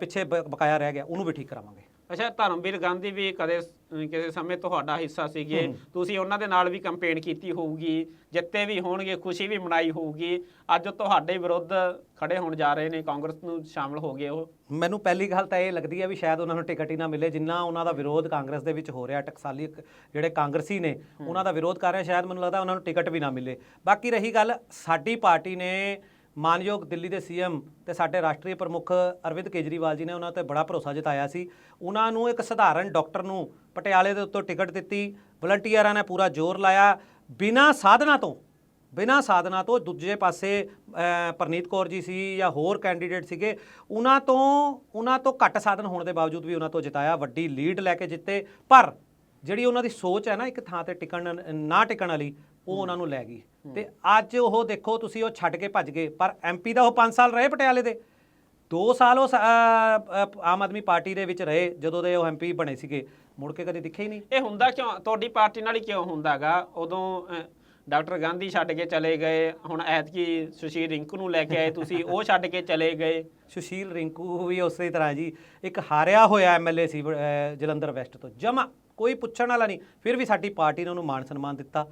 ਪਿੱਛੇ ਬ- ਬਕਾਇਆ ਰਹਿ ਗਿਆ, ਉਹਨੂੰ ਵੀ ਠੀਕ ਕਰਾਵਾਂਗੇ। ਅੱਛਾ ਧਰਮਵੀਰ ਗਾਂਧੀ ਵੀ ਕਦੇ ਕਿਸੇ ਸਮੇਂ ਤੁਹਾਡਾ ਹਿੱਸਾ ਸੀਗੇ। ਤੁਸੀਂ ਉਹਨਾਂ ਦੇ ਨਾਲ ਵੀ ਕੰਪੇਨ ਕੀਤੀ ਹੋਊਗੀ ਜਿੱਤੇ ਵੀ ਹੋਣਗੇ ਖੁਸ਼ੀ ਵੀ ਮਨਾਈ ਹੋਊਗੀ। ਅੱਜ ਤੁਹਾਡੇ ਵਿਰੁੱਧ ਖੜੇ ਹੋਣ ਜਾ ਰਹੇ ਨੇ ਕਾਂਗਰਸ ਨੂੰ ਸ਼ਾਮਲ ਹੋ ਗਏ ਉਹ। ਮੈਨੂੰ ਪਹਿਲੀ ਗੱਲ ਤਾਂ ਇਹ ਲੱਗਦੀ ਹੈ ਵੀ ਸ਼ਾਇਦ ਉਹਨਾਂ ਨੂੰ ਟਿਕਟ ਹੀ ਨਾ ਮਿਲੇ ਜਿੰਨਾ ਉਹਨਾਂ ਦਾ ਵਿਰੋਧ ਕਾਂਗਰਸ ਦੇ ਵਿੱਚ ਹੋ ਰਿਹਾ ਟਕਸਾਲੀ ਜਿਹੜੇ ਕਾਂਗਰਸੀ ਨੇ ਉਹਨਾਂ ਦਾ ਵਿਰੋਧ ਕਰ ਰਹੇ ਸ਼ਾਇਦ ਮੈਨੂੰ ਲੱਗਦਾ ਉਹਨਾਂ ਨੂੰ ਟਿਕਟ ਵੀ ਨਾ ਮਿਲੇ। ਬਾਕੀ ਰਹੀ ਗੱਲ ਸਾਡੀ ਪਾਰਟੀ ਨੇ ਮਾਨਯੋਗ ਦਿੱਲੀ ਦੇ ਸੀਐਮ ਤੇ ਸਾਡੇ ਰਾਸ਼ਟਰੀ ਪ੍ਰਮੁੱਖ ਅਰਵਿੰਦ ਕੇਜਰੀਵਾਲ ਜੀ ਨੇ ਉਹਨਾਂ ਤੇ ਬੜਾ ਭਰੋਸਾ ਜਤਾਇਆ ਸੀ। ਉਹਨਾਂ ਨੂੰ ਇੱਕ ਸਧਾਰਨ ਡਾਕਟਰ ਨੂੰ ਪਟਿਆਲੇ ਦੇ ਉੱਤੋਂ ਟਿਕਟ ਦਿੱਤੀ। ਵਲੰਟੀਅਰਾਂ ਨੇ ਪੂਰਾ ਜ਼ੋਰ ਲਾਇਆ। ਬਿਨਾਂ ਸਾਧਨਾ ਤੋਂ, ਬਿਨਾਂ ਸਾਧਨਾ ਤੋਂ ਦੂਜੇ ਪਾਸੇ ਪਰਨੀਤ ਕੌਰ ਜੀ ਸੀ ਜਾਂ ਹੋਰ ਕੈਂਡੀਡੇਟ ਸੀਗੇ, ਉਹਨਾਂ ਤੋਂ ਉਹਨਾਂ ਤੋਂ ਘੱਟ ਸਾਧਨ ਹੋਣ ਦੇ ਬਾਵਜੂਦ ਵੀ ਉਹਨਾਂ ਤੋਂ ਜਿਤਾਇਆ, ਵੱਡੀ ਲੀਡ ਲੈ ਕੇ ਜਿੱਤੇ। ਪਰ ਜਿਹੜੀ ਉਹਨਾਂ ਦੀ ਸੋਚ ਹੈ ਨਾ ਇੱਕ ਥਾਂ ਤੇ ਟਿਕਣ, ਨਾ ਟਿਕਣ ਵਾਲੀ ਉਹ ਉਹਨਾਂ ਨੂੰ ਲੈ ਗਈ। ਤੇ ਅੱਜ ਉਹ ਦੇਖੋ ਤੁਸੀਂ ਉਹ ਛੱਡ ਕੇ ਭੱਜ ਗਏ। ਪਰ ਐਮਪੀ ਦਾ ਉਹ 5 ਸਾਲ ਰਹੇ ਪਟਿਆਲੇ ਦੇ। 2 ਸਾਲ ਉਹ ਆਮ ਆਦਮੀ ਪਾਰਟੀ ਦੇ ਵਿੱਚ ਰਹੇ ਜਦੋਂ ਦੇ ਉਹ ਐਮਪੀ ਬਣੇ ਸੀਗੇ। ਮੁੜ ਕੇ ਕਦੇ ਦਿਖੇ ਹੀ ਨਹੀਂ। ਇਹ ਹੁੰਦਾ ਕਿਉਂ? ਤੁਹਾਡੀ ਪਾਰਟੀ ਨਾਲ ਹੀ ਕਿਉਂ ਹੁੰਦਾਗਾ? ਉਦੋਂ ਡਾਕਟਰ ਗਾਂਧੀ ਛੱਡ ਕੇ ਚਲੇ ਗਏ। ਹੁਣ ਐਤਕੀ ਸੁਸ਼ੀਲ ਰਿੰਕੂ ਨੂੰ ਲੈ ਕੇ ਆਏ ਤੁਸੀਂ ਉਹ ਛੱਡ ਕੇ ਚਲੇ ਗਏ। ਸੁਸ਼ੀਲ ਰਿੰਕੂ ਵੀ ਉਸੇ ਤਰ੍ਹਾਂ ਜੀ। ਇੱਕ ਹਾਰਿਆ ਹੋਇਆ ਐਮਐਲਏ ਸੀ ਜਲੰਧਰ ਵੈਸਟ ਤੋਂ। ਜਮਾ ਕੋਈ ਪੁੱਛਣ ਵਾਲਾ ਨਹੀਂ। ਫਿਰ ਵੀ ਸਾਡੀ ਪਾਰਟੀ ਨੇ ਉਹਨੂੰ ਮਾਣ ਸਨਮਾਨ ਦਿੱਤਾ।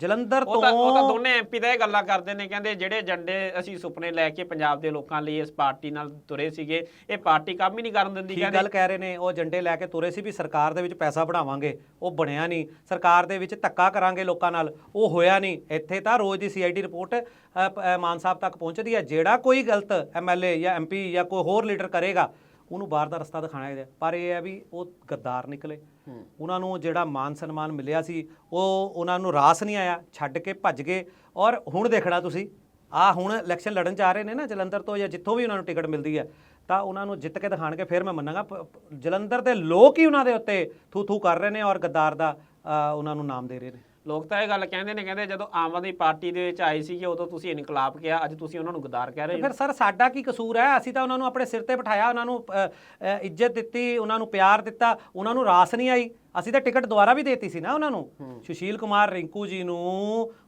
ਜਲੰਧਰ ਉਹ ਤਾਂ ਉਹ ਤਾਂ ਤੋਂ ਦੋਨੇ ਐਮਪੀ ਦਾ ਇਹ ਗੱਲਾਂ ਕਰਦੇ ਨੇ ਕਹਿੰਦੇ ਜਿਹੜੇ ਏਜੰਡੇ ਅਸੀਂ ਸੁਪਨੇ ਲੈ ਕੇ ਪੰਜਾਬ ਦੇ ਲੋਕਾਂ ਲਈ ਇਸ ਪਾਰਟੀ ਨਾਲ ਤੁਰੇ ਸੀਗੇ ਇਹ ਪਾਰਟੀ ਕੰਮ ਹੀ ਨਹੀਂ ਕਰਨ ਦਿੰਦੀ ਕਹਿੰਦੇ। ਗੱਲ ਕਹਿ ਰਹੇ ਨੇ ਉਹ ਏਜੰਡੇ ਲੈ ਕੇ ਤੁਰੇ ਸੀ ਵੀ ਸਰਕਾਰ ਦੇ ਵਿੱਚ ਪੈਸਾ ਬਣਾਵਾਂਗੇ ਉਹ ਬਣਿਆ ਨਹੀਂ। ਸਰਕਾਰ ਦੇ ਵਿੱਚ ਧੱਕਾ ਕਰਾਂਗੇ ਲੋਕਾਂ ਨਾਲ ਉਹ ਹੋਇਆ ਨਹੀਂ। ਇੱਥੇ ਤਾਂ ਰੋਜ਼ ਦੀ ਸੀਆਈਡੀ ਰਿਪੋਰਟ ਮਾਨ ਸਾਹਿਬ ਤੱਕ ਪਹੁੰਚਦੀ ਹੈ। ਜਿਹੜਾ ਕੋਈ ਗਲਤ ਐਮਐਲਏ ਜਾਂ ਐਮਪੀ ਜਾਂ ਕੋਈ ਹੋਰ ਲੀਡਰ ਕਰੇਗਾ ਉਹਨੂੰ ਬਾਹਰ ਦਾ ਰਸਤਾ ਦਿਖਾਣਾ ਹੈ। ਪਰ ਇਹ ਹੈ ਵੀ ਉਹ ਗੱਦਾਰ ਨਿਕਲੇ। ਉਹਨਾਂ ਨੂੰ ਜਿਹੜਾ ਮਾਨ ਸਨਮਾਨ ਮਿਲਿਆ ਸੀ, ਉਹ ਉਹਨਾਂ ਨੂੰ ਰਾਸ ਨਹੀਂ ਆਇਆ, ਛੱਡ ਕੇ ਭੱਜ ਗਏ। ਔਰ ਹੁਣ ਦੇਖਣਾ ਤੁਸੀਂ ਆ ਹੁਣ ਇਲੈਕਸ਼ਨ ਲੜਨ ਜਾ ਰਹੇ ਨੇ ਨਾ ਜਲੰਧਰ ਤੋਂ ਜਾਂ ਜਿੱਥੋਂ ਵੀ ਉਹਨਾਂ ਨੂੰ ਟਿਕਟ ਮਿਲਦੀ ਹੈ, ਤਾਂ ਉਹਨਾਂ ਨੂੰ ਜਿੱਤ ਕੇ ਦਿਖਾਣਗੇ, ਫਿਰ ਮੈਂ ਮੰਨਾਂਗਾ ਜਲੰਧਰ ਦੇ ਲੋਕ ਹੀ ਉਹਨਾਂ ਦੇ ਉੱਤੇ ਥੂ ਥੂ ਕਰ ਰਹੇ ਨੇ ਔਰ ਗੱਦਾਰ ਦਾ ਉਹਨਾਂ ਨੂੰ ਨਾਮ ਦੇ ਰਹੇ ਨੇ। ਲੋਕ ਤਾਂ ਇਹ ਗੱਲ ਕਹਿੰਦੇ ਨੇ ਕਹਿੰਦੇ ਜਦੋਂ ਆਮ ਆਦਮੀ ਪਾਰਟੀ ਦੇ ਵਿੱਚ ਆਏ ਸੀਗੇ ਉਦੋਂ ਤੁਸੀਂ ਇਨਕਲਾਬ ਕਿਹਾ ਅੱਜ ਤੁਸੀਂ ਉਹਨਾਂ ਨੂੰ ਗਦਾਰ ਕਹਿ ਰਹੇ ਹੋ ਫਿਰ ਸਰ ਸਾਡਾ ਕੀ ਕਸੂਰ ਹੈ? ਅਸੀਂ ਤਾਂ ਉਹਨਾਂ ਨੂੰ ਆਪਣੇ ਸਿਰ ਤੇ ਬਿਠਾਇਆ ਉਹਨਾਂ ਨੂੰ ਇੱਜ਼ਤ ਦਿੱਤੀ ਉਹਨਾਂ ਨੂੰ ਪਿਆਰ ਦਿੱਤਾ ਉਹਨਾਂ ਨੂੰ ਰਾਸ ਨਹੀਂ ਆਈ। ਅਸੀਂ ਤਾਂ ਟਿਕਟ ਦੁਬਾਰਾ ਵੀ ਦੇਤੀ ਸੀ ਨਾ ਉਹਨਾਂ ਨੂੰ। ਸੁਸ਼ੀਲ ਕੁਮਾਰ ਰਿੰਕੂ ਜੀ ਨੂੰ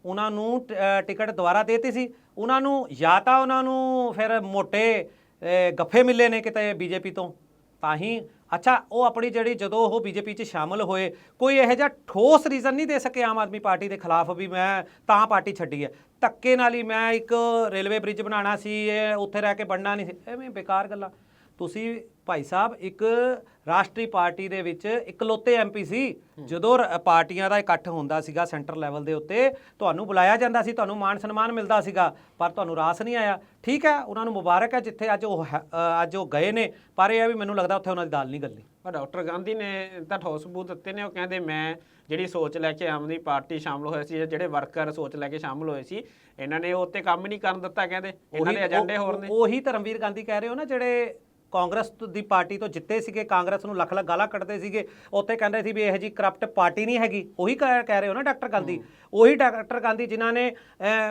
ਉਹਨਾਂ ਨੂੰ ਟਿਕਟ ਦੁਬਾਰਾ ਦੇਤੀ ਸੀ। ਉਹਨਾਂ ਨੂੰ ਜਾਂ ਤਾਂ ਉਹਨਾਂ ਨੂੰ ਫਿਰ ਮੋٹے ਅ, ਗੱਫੇ ਮਿਲੇ ਨੇ ਕਿਤੇ ਬੀਜੇਪੀ ਤੋਂ। ਤਾਂ ਹੀ ਅੱਛਾ, ਉਹ ਆਪਣੀ ਜਿਹੜੀ ਜਦੋਂ ਉਹ ਬੀਜੇਪੀ 'ਚ ਸ਼ਾਮਲ ਹੋਏ, ਕੋਈ ਇਹੋ ਜਿਹਾ ਠੋਸ ਰੀਜ਼ਨ ਨਹੀਂ ਦੇ ਸਕੇ ਆਮ ਆਦਮੀ ਪਾਰਟੀ ਦੇ ਖਿਲਾਫ ਵੀ ਮੈਂ ਤਾਂ ਪਾਰਟੀ ਛੱਡੀ ਹੈ। ਧੱਕੇ ਨਾਲ ਹੀ ਮੈਂ ਇੱਕ ਰੇਲਵੇ ਬ੍ਰਿਜ ਬਣਾਉਣਾ ਸੀ, ਇਹ ਉੱਥੇ ਰਹਿ ਕੇ ਬਣਨਾ ਨਹੀਂ ਸੀ। ਐਵੇਂ ਬੇਕਾਰ ਗੱਲਾਂ। ਤੁਸੀਂ ਭਾਈ ਸਾਹਿਬ, ਇੱਕ ਰਾਸ਼ਟਰੀ ਪਾਰਟੀ ਦੇ ਵਿੱਚ ਇਕਲੌਤੇ ਐਮਪੀ ਸੀ। ਜਦੋਂ ਪਾਰਟੀਆਂ ਦਾ ਇਕੱਠ ਹੁੰਦਾ ਸੀਗਾ ਸੈਂਟਰ ਲੈਵਲ ਦੇ ਉੱਤੇ ਤੁਹਾਨੂੰ ਬੁਲਾਇਆ ਜਾਂਦਾ ਸੀ ਤੁਹਾਨੂੰ ਮਾਣ ਸਨਮਾਨ ਮਿਲਦਾ ਸੀਗਾ ਪਰ ਤੁਹਾਨੂੰ ਰਾਸ ਨਹੀਂ ਆਇਆ। ਠੀਕ ਹੈ ਉਹਨਾਂ ਨੂੰ ਮੁਬਾਰਕ ਹੈ ਜਿੱਥੇ ਅੱਜ ਉਹ ਅੱਜ ਉਹ ਗਏ ਨੇ ਪਰ ਇਹ ਆ ਵੀ ਮੈਨੂੰ ਲੱਗਦਾ ਉੱਥੇ ਉਹਨਾਂ ਦੀ ਦਾਲ ਨਹੀਂ ਗਲਣੀ ਪਰ ਡਾਕਟਰ ਗਾਂਧੀ ਨੇ ਤਾਂ ਠੋਸ ਸਬੂਤ ਦਿੱਤੇ ਨੇ ਉਹ ਕਹਿੰਦੇ ਮੈਂ ਜਿਹੜੀ ਸੋਚ ਲੈ ਕੇ ਆਮ ਆਦਮੀ ਪਾਰਟੀ ਸ਼ਾਮਲ ਹੋਏ ਸੀ ਜਿਹੜੇ ਵਰਕਰ ਸੋਚ ਲੈ ਕੇ ਸ਼ਾਮਲ ਹੋਏ ਸੀ ਇਹਨਾਂ ਨੇ ਉਹ ਤੇ ਕੰਮ ਨਹੀਂ ਕਰਨ ਦਿੱਤਾ ਕਹਿੰਦੇ। ਇਹਨਾਂ ਦੇ ਏਜੰਡੇ ਹੋਰ ਨੇ। ਉਹੀ ਧਰਮਵੀਰ ਗਾਂਧੀ ਕਹਿ ਰਹੇ ਹੋ ਨਾ ਜਿਹੜੇ ਕਾਂਗਰਸ ਦੀ ਪਾਰਟੀ ਤੋਂ ਜਿੱਤੇ ਸੀਗੇ ਕਾਂਗਰਸ ਨੂੰ ਲੱਖ ਲੱਖ ਗਾਲਾਂ ਕੱਢਦੇ ਸੀਗੇ। ਉੱਥੇ ਕਹਿੰਦੇ ਸੀ ਵੀ ਇਹ ਜੀ ਕਰਪਟ ਪਾਰਟੀ ਨਹੀਂ ਹੈਗੀ। ਉਹੀ ਕਹਿ ਰਹੇ ਹੋ ਨਾ ਡਾਕਟਰ ਗਾਂਧੀ? ਉਹੀ ਡਾਕਟਰ ਗਾਂਧੀ ਜਿਨ੍ਹਾਂ ਨੇ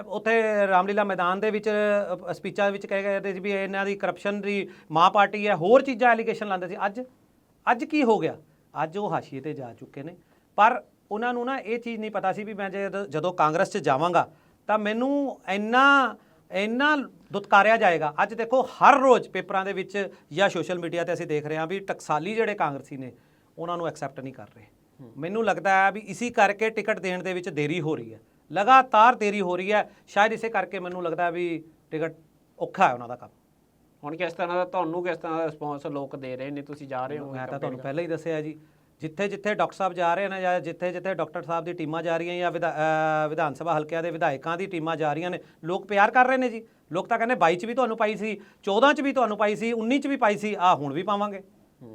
ਉੱਥੇ ਰਾਮਲੀਲਾ ਮੈਦਾਨ ਦੇ ਵਿੱਚ ਸਪੀਚਾਂ ਵਿੱਚ ਕਹਿ ਗਏ ਸੀ ਵੀ ਇਹਨਾਂ ਦੀ ਕਰਪਸ਼ਨ ਦੀ ਮਾਂ ਪਾਰਟੀ ਹੈ। ਹੋਰ ਚੀਜ਼ਾਂ ਐਲੀਗੇਸ਼ਨ ਲਾਉਂਦੇ ਸੀ। ਅੱਜ ਅੱਜ ਕੀ ਹੋ ਗਿਆ? ਅੱਜ ਉਹ ਹਾਸ਼ੀਏ ਤੇ ਜਾ ਚੁੱਕੇ ਨੇ। ਪਰ ਉਹਨਾਂ ਨੂੰ ਨਾ ਇਹ ਚੀਜ਼ ਨਹੀਂ ਪਤਾ ਸੀ ਵੀ ਮੈਂ ਜਦੋਂ ਕਾਂਗਰਸ 'ਚ ਜਾਵਾਂਗਾ ਤਾਂ ਮੈਨੂੰ ਇੰਨਾ ਇੰਨਾ ਦੁਤਕਾਰਿਆ ਜਾਏਗਾ। ਅੱਜ ਦੇਖੋ ਹਰ ਰੋਜ਼ ਪੇਪਰਾਂ ਦੇ ਵਿੱਚ ਜਾਂ ਸੋਸ਼ਲ ਮੀਡੀਆ ਤੇ ਅਸੀਂ ਦੇਖ ਰਹੇ ਹਾਂ ਵੀ ਟਕਸਾਲੀ ਜਿਹੜੇ ਕਾਂਗਰਸੀ ਨੇ ਉਹਨਾਂ ਨੂੰ ਐਕਸੈਪਟ ਨਹੀਂ ਕਰ ਰਹੇ। ਮੈਨੂੰ ਲੱਗਦਾ ਹੈ ਵੀ ਇਸੇ ਕਰਕੇ ਟਿਕਟ ਦੇਣ ਦੇ ਵਿੱਚ ਦੇਰੀ ਹੋ ਰਹੀ ਹੈ। ਲਗਾਤਾਰ ਦੇਰੀ ਹੋ ਰਹੀ ਹੈ। ਸ਼ਾਇਦ ਇਸੇ ਕਰਕੇ ਮੈਨੂੰ ਲੱਗਦਾ ਵੀ ਟਿਕਟ ਔਖਾ ਹੈ ਉਹਨਾਂ ਦਾ ਕੰਮ। ਹੁਣ ਕਿਸ ਤਰ੍ਹਾਂ ਦਾ ਤੁਹਾਨੂੰ ਕਿਸ ਤਰ੍ਹਾਂ ਦਾ ਰਿਸਪੌਂਸ ਲੋਕ ਦੇ ਰਹੇ ਨੇ? ਤੁਸੀਂ ਜਾ ਰਹੇ ਹੋ ਮੈਂ ਤਾਂ ਤੁਹਾਨੂੰ ਪਹਿਲਾਂ ਹੀ ਦੱਸਿਆ ਜੀ। ਜਿੱਥੇ ਜਿੱਥੇ ਡਾਕਟਰ ਸਾਹਿਬ ਜਾ ਰਹੇ ਨੇ ਜਾਂ ਜਿੱਥੇ ਜਿੱਥੇ ਡਾਕਟਰ ਸਾਹਿਬ ਦੀ ਟੀਮਾਂ ਜਾ ਰਹੀਆਂ ਜਾਂ ਵਿਧਾ- ਵਿਧਾਨ ਸਭਾ ਹਲਕਿਆਂ ਦੇ ਵਿਧਾਇਕਾਂ ਦੀ ਟੀਮਾਂ ਜਾ ਰਹੀਆਂ ਨੇ, ਲੋਕ ਪਿਆਰ ਕਰ ਰਹੇ ਨੇ ਜੀ। ਲੋਕ ਤਾਂ ਕਹਿੰਦੇ 22 ਚ ਵੀ ਤੁਹਾਨੂੰ ਪਾਈ ਸੀ 14 ਚ ਵੀ ਤੁਹਾਨੂੰ ਪਾਈ ਸੀ 19 ਚ ਵੀ ਪਾਈ ਸੀ ਆ ਹੁਣ ਵੀ ਪਾਵਾਂਗੇ।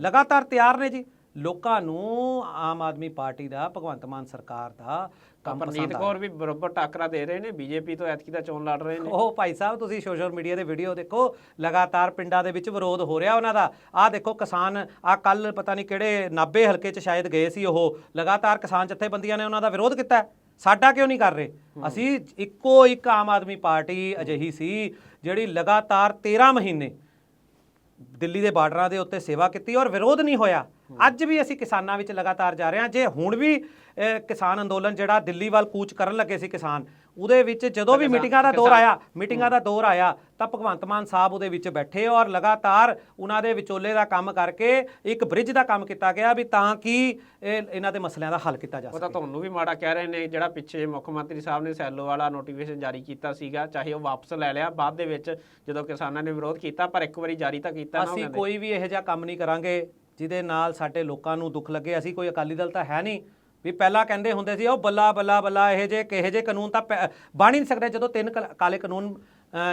ਲਗਾਤਾਰ ਤਿਆਰ ਨੇ ਜੀ। ਲੋਕਾਂ ਨੂੰ ਆਮ ਆਦਮੀ ਪਾਰਟੀ ਦਾ, ਭਗਵੰਤ ਮਾਨ ਸਰਕਾਰ ਦਾ ਕੰਮ ਪਸੰਦ ਆ। ਕੌਰ ਵੀ ਬਰੋਬਰ ਟਾਕਰਾ ਦੇ ਰਹੇ ਨੇ ਬੀਜੇਪੀ ਤੋਂ ਐਤਕੀ ਦਾ ਚੋਣ ਲੜ ਰਹੇ ਨੇ। ਉਹ ਭਾਈ ਸਾਹਿਬ ਤੁਸੀਂ ਸੋਸ਼ਲ ਮੀਡੀਆ ਦੇ ਵੀਡੀਓ ਦੇਖੋ ਲਗਾਤਾਰ ਪਿੰਡਾਂ ਦੇ ਵਿੱਚ ਵਿਰੋਧ ਹੋ ਰਿਹਾ ਉਹਨਾਂ ਦਾ। ਆਹ ਦੇਖੋ ਕਿਸਾਨ ਆ ਕੱਲ ਪਤਾ ਨਹੀਂ ਕਿਹੜੇ ਨਾਬੇ ਹਲਕੇ 'ਚ ਸ਼ਾਇਦ ਗਏ ਸੀ ਉਹ। ਲਗਾਤਾਰ ਕਿਸਾਨ ਜਥੇਬੰਦੀਆਂ ਨੇ ਉਹਨਾਂ ਦਾ ਵਿਰੋਧ ਕੀਤਾ। ਸਾਡਾ ਕਿਉਂ ਨਹੀਂ ਕਰ ਰਹੇ? ਅਸੀਂ ਇੱਕੋ ਇੱਕ ਆਮ ਆਦਮੀ ਪਾਰਟੀ ਅਜਿਹੀ ਸੀ ਜਿਹੜੀ ਲਗਾਤਾਰ 13 ਮਹੀਨੇ ਦਿੱਲੀ ਦੇ ਬਾਰਡਰਾਂ ਦੇ ਉੱਤੇ ਸੇਵਾ ਕੀਤੀ ਔਰ ਵਿਰੋਧ ਨਹੀਂ ਹੋਇਆ। ਅੱਜ ਵੀ ਅਸੀਂ ਕਿਸਾਨਾਂ ਵਿੱਚ ਲਗਾਤਾਰ ਜਾ ਰਹੇ ਹਾਂ। ਜੇ ਹੁਣ ਵੀ ਕਿਸਾਨ ਅੰਦੋਲਨ ਜਿਹੜਾ ਦਿੱਲੀ ਵੱਲ ਕੂਚ ਕਰਨ ਲੱਗੇ ਸੀ ਕਿਸਾਨ ਉਹਦੇ ਵਿੱਚ ਜਦੋਂ ਵੀ ਮੀਟਿੰਗਾਂ ਦਾ ਦੌਰ ਆਇਆ ਮੀਟਿੰਗਾਂ ਦਾ ਦੌਰ ਆਇਆ ਤਾਂ ਭਗਵੰਤ ਮਾਨ ਸਾਹਿਬ ਉਹਦੇ ਵਿੱਚ ਬੈਠੇ ਔਰ ਲਗਾਤਾਰ ਉਹਨਾਂ ਦੇ ਵਿਚੋਲੇ ਦਾ ਕੰਮ ਕਰਕੇ ਇੱਕ ਬ੍ਰਿਜ ਦਾ ਕੰਮ ਕੀਤਾ ਗਿਆ ਵੀ ਤਾਂ ਕਿ ਇਹ ਇਹਨਾਂ ਦੇ ਮਸਲਿਆਂ ਦਾ ਹੱਲ ਕੀਤਾ ਜਾ ਸਕੇ ਤਾਂ ਤੁਹਾਨੂੰ ਵੀ ਮਾੜਾ ਕਹਿ ਰਹੇ ਨੇ ਜਿਹੜਾ ਪਿੱਛੇ ਮੁੱਖ ਮੰਤਰੀ ਸਾਹਿਬ ਨੇ ਸੈਲੋ ਵਾਲਾ ਨੋਟੀਫਿਕੇਸ਼ਨ ਜਾਰੀ ਕੀਤਾ ਸੀਗਾ ਚਾਹੇ ਉਹ ਵਾਪਸ ਲੈ ਲਿਆ ਬਾਅਦ ਦੇ ਵਿੱਚ ਜਦੋਂ ਕਿਸਾਨਾਂ ਨੇ ਵਿਰੋਧ ਕੀਤਾ ਪਰ ਇੱਕ ਵਾਰੀ ਜਾਰੀ ਤਾਂ ਕੀਤਾ ਨਾ ਅਸੀਂ ਕੋਈ ਵੀ ਇਹੋ ਜਿਹਾ ਕੰਮ ਨਹੀਂ ਕਰਾਂਗੇ। ਜਿਹਦੇ ਨਾਲ ਸਾਡੇ ਲੋਕਾਂ ਨੂੰ ਦੁੱਖ ਲੱਗੇ। ਅਸੀਂ ਕੋਈ ਅਕਾਲੀ ਦਲ ਤਾਂ ਹੈ ਨਹੀਂ। ਵੀ ਪਹਿਲਾਂ ਕਹਿੰਦੇ ਹੁੰਦੇ ਸੀ ਉਹ ਬੱਲਾ ਬੱਲਾ ਬੱਲਾ ਇਹ ਜੇ ਕਿਹੇ ਜੇ ਕਾਨੂੰਨ ਤਾਂ ਬਣ ਹੀ ਨਹੀਂ ਸਕਦੇ। ਜਦੋਂ ਤਿੰਨ ਕਲ- ਕਾਨੂੰਨ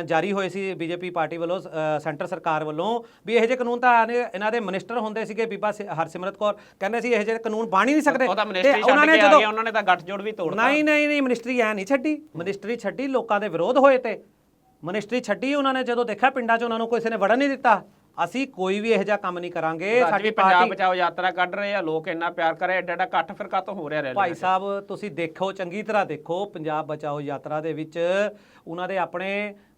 ਜਾਰੀ ਹੋਏ ਸੀ ਬੀਜੇਪੀ ਪਾਰਟੀ ਵੱਲੋਂ ਸੈਂਟਰ ਸਰਕਾਰ ਵੱਲੋਂ ਵੀ ਇਹੋ ਜਿਹੇ ਕਾਨੂੰਨ ਤਾਂ ਇਹਨਾਂ ਦੇ ਮਿਨਿਸਟਰ ਹੁੰਦੇ ਸੀਗੇ ਬੀਬਾ ਹਰਸਿਮਰਤ ਕੌਰ। ਕਹਿੰਦੇ ਸੀ ਇਹੋ ਜਿਹੇ ਕਾਨੂੰਨ ਬਣ ਹੀ ਨਹੀਂ ਸਕਦੇ। ਤਾਂ ਉਹਨਾਂ ਨੇ ਜਦੋਂ ਉਹਨਾਂ ਨੇ ਤਾਂ ਗੱਠਜੋੜ ਵੀ ਤੋੜਤਾ। ਨਹੀਂ ਨਹੀਂ ਨਹੀਂ ਮਿਨਿਸਟਰੀ ਐ ਨਹੀਂ ਛੱਡੀ। ਮਿਨਿਸਟਰੀ ਛੱਡੀ ਲੋਕਾਂ ਦੇ ਵਿਰੋਧ ਹੋਏ ਤੇ। ਮਿਨਿਸਟਰੀ ਛੱਡੀ ਉਹਨਾਂ ਨੇ ਜਦੋਂ ਦੇਖਿਆ ਪਿੰਡਾਂ 'ਚ ਉਹਨਾਂ ਨੂੰ ਕਿਸੇ ਨੇ ਵੜਨ ਨਹੀਂ ਦਿੱਤਾ। ਅਸੀਂ ਕੋਈ ਵੀ ਇਹੋ ਜਿਹਾ ਕੰਮ ਨਹੀਂ ਕਰਾਂਗੇ ਸਾਡੀ ਪੰਜਾਬ ਬਚਾਓ ਯਾਤਰਾ ਕੱਢ ਰਹੇ ਆ ਲੋਕ ਇੰਨਾ ਪਿਆਰ ਕਰ ਰਹੇ ਐਡਾ ਐਡਾ ਇਕੱਠ ਫਿਰ ਕਾਤੋਂ ਹੋ ਰਿਹਾ ਰੈਲੀ ਭਾਈ ਸਾਹਿਬ ਤੁਸੀਂ ਦੇਖੋ ਚੰਗੀ ਤਰ੍ਹਾਂ ਦੇਖੋ ਪੰਜਾਬ ਬਚਾਓ ਯਾਤਰਾ ਦੇ ਵਿੱਚ ਉਹਨਾਂ ਦੇ ਆਪਣੇ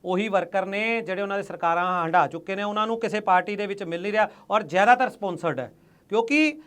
ਉਹੀ ਵਰਕਰ ਨੇ ਜਿਹੜੇ ਉਹਨਾਂ ਦੇ ਸਰਕਾਰਾਂ ਹੰਢਾ ਚੁੱਕੇ ਨੇ ਉਹਨਾਂ ਨੂੰ ਕਿਸੇ ਪਾਰਟੀ ਦੇ ਵਿੱਚ ਮਿਲ ਨਹੀਂ ਰਿਹਾ ਔਰ ਜ਼ਿਆਦਾਤਰ ਸਪਾਂਸਰਡ ਹੈ। ਕਿਉਂਕਿ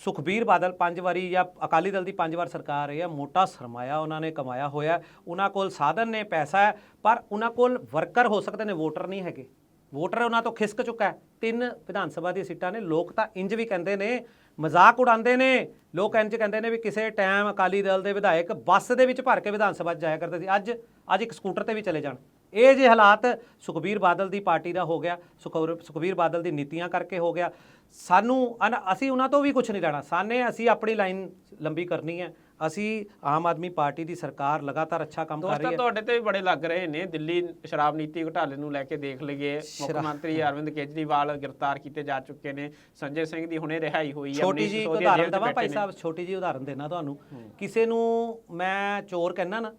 ਸੁਖਬੀਰ ਬਾਦਲ ਪੰਜ ਵਾਰੀ ਜਾਂ ਅਕਾਲੀ ਦਲ ਦੀ ਪੰਜ ਵਾਰ ਸਰਕਾਰ ਰਹੀ ਹੈ ਮੋਟਾ ਸਰਮਾਇਆ ਉਹਨਾਂ ਨੇ ਕਮਾਇਆ ਹੋਇਆ। ਉਹਨਾਂ ਕੋਲ ਸਾਧਨ ਨੇ ਪੈਸਾ ਹੈ ਪਰ ਉਹਨਾਂ ਕੋਲ ਵਰਕਰ ਹੋ ਸਕਦੇ ਨੇ ਵੋਟਰ ਨਹੀਂ ਹੈਗੇ। ਵੋਟਰ ਉਹਨਾਂ ਤੋਂ ਖਿਸਕ ਚੁੱਕਾ ਹੈ। ਤਿੰਨ ਵਿਧਾਨ ਸਭਾ ਦੀਆਂ ਸੀਟਾਂ ਨੇ। ਲੋਕ ਤਾਂ ਇੰਜ ਵੀ ਕਹਿੰਦੇ ਨੇ, ਮਜ਼ਾਕ ਉਡਾਉਂਦੇ ਨੇ। ਲੋਕ ਇੰਜ ਕਹਿੰਦੇ ਨੇ ਵੀ ਕਿਸੇ ਟਾਈਮ ਅਕਾਲੀ ਦਲ ਦੇ ਵਿਧਾਇਕ ਬੱਸ ਦੇ ਵਿੱਚ ਭਰ ਕੇ ਵਿਧਾਨ ਸਭਾ 'ਚ ਜਾਇਆ ਕਰਦੇ ਸੀ। ਅੱਜ ਅੱਜ ਇੱਕ ਸਕੂਟਰ ਤੇ ਵੀ ਚਲੇ ਜਾਣ। ਇਹ ਜੇ ਹਾਲਾਤ ਸੁਖਬੀਰ ਬਾਦਲ ਦੀ ਪਾਰਟੀ ਦਾ ਹੋ ਗਿਆ, ਸੁਖਬੀਰ ਸੁਖਬੀਰ ਬਾਦਲ ਦੀ ਨੀਤੀਆਂ ਕਰਕੇ ਹੋ ਗਿਆ। ਸਾਨੂੰ ਅਸੀਂ ਉਹਨਾਂ ਤੋਂ ਵੀ ਕੁਝ ਨਹੀਂ ਲੈਣਾ। ਸਾਨੇ ਅਸੀਂ ਆਪਣੀ ਲਾਈਨ ਲੰਬੀ ਕਰਨੀ ਹੈ। ਅਸੀਂ ਆਮ ਆਦਮੀ ਪਾਰਟੀ ਦੀ ਸਰਕਾਰ ਲਗਾਤਾਰ ਅੱਛਾ ਕੰਮ ਕਰ ਰਹੀ ਹੈ। ਤੁਹਾਡੇ ਤੇ ਵੀ ਬੜੇ ਲੱਗ ਰਹੇ ਨੇ। ਦਿੱਲੀ ਸ਼ਰਾਬ ਨੀਤੀ ਘੁਟਾਲੇ ਨੂੰ ਲੈ ਕੇ ਦੇਖ ਲਈਏ। ਮੁੱਖ ਮੰਤਰੀ ਅਰਵਿੰਦ ਕੇਜਰੀਵਾਲ ਗ੍ਰਿਫਤਾਰ ਕੀਤੇ ਜਾ ਚੁੱਕੇ ਨੇ। ਸੰਜੇ ਸਿੰਘ ਦੀ ਹੁਣੇ ਰਿਹਾਈ ਹੋਈ ਹੈ। ਛੋਟੀ ਜੀ ਉਦਾਹਰਨ ਦਵਾਂ ਭਾਈ। ਸਾਹਿਬ ਛੋਟੀ ਜੀ ਉਦਾਹਰਨ ਦੇਣਾ ਤੁਹਾਨੂੰ। ਕਿਸੇ ਨੂੰ ਮੈਂ ਚੋਰ ਕਹਿਣਾ ਨਾ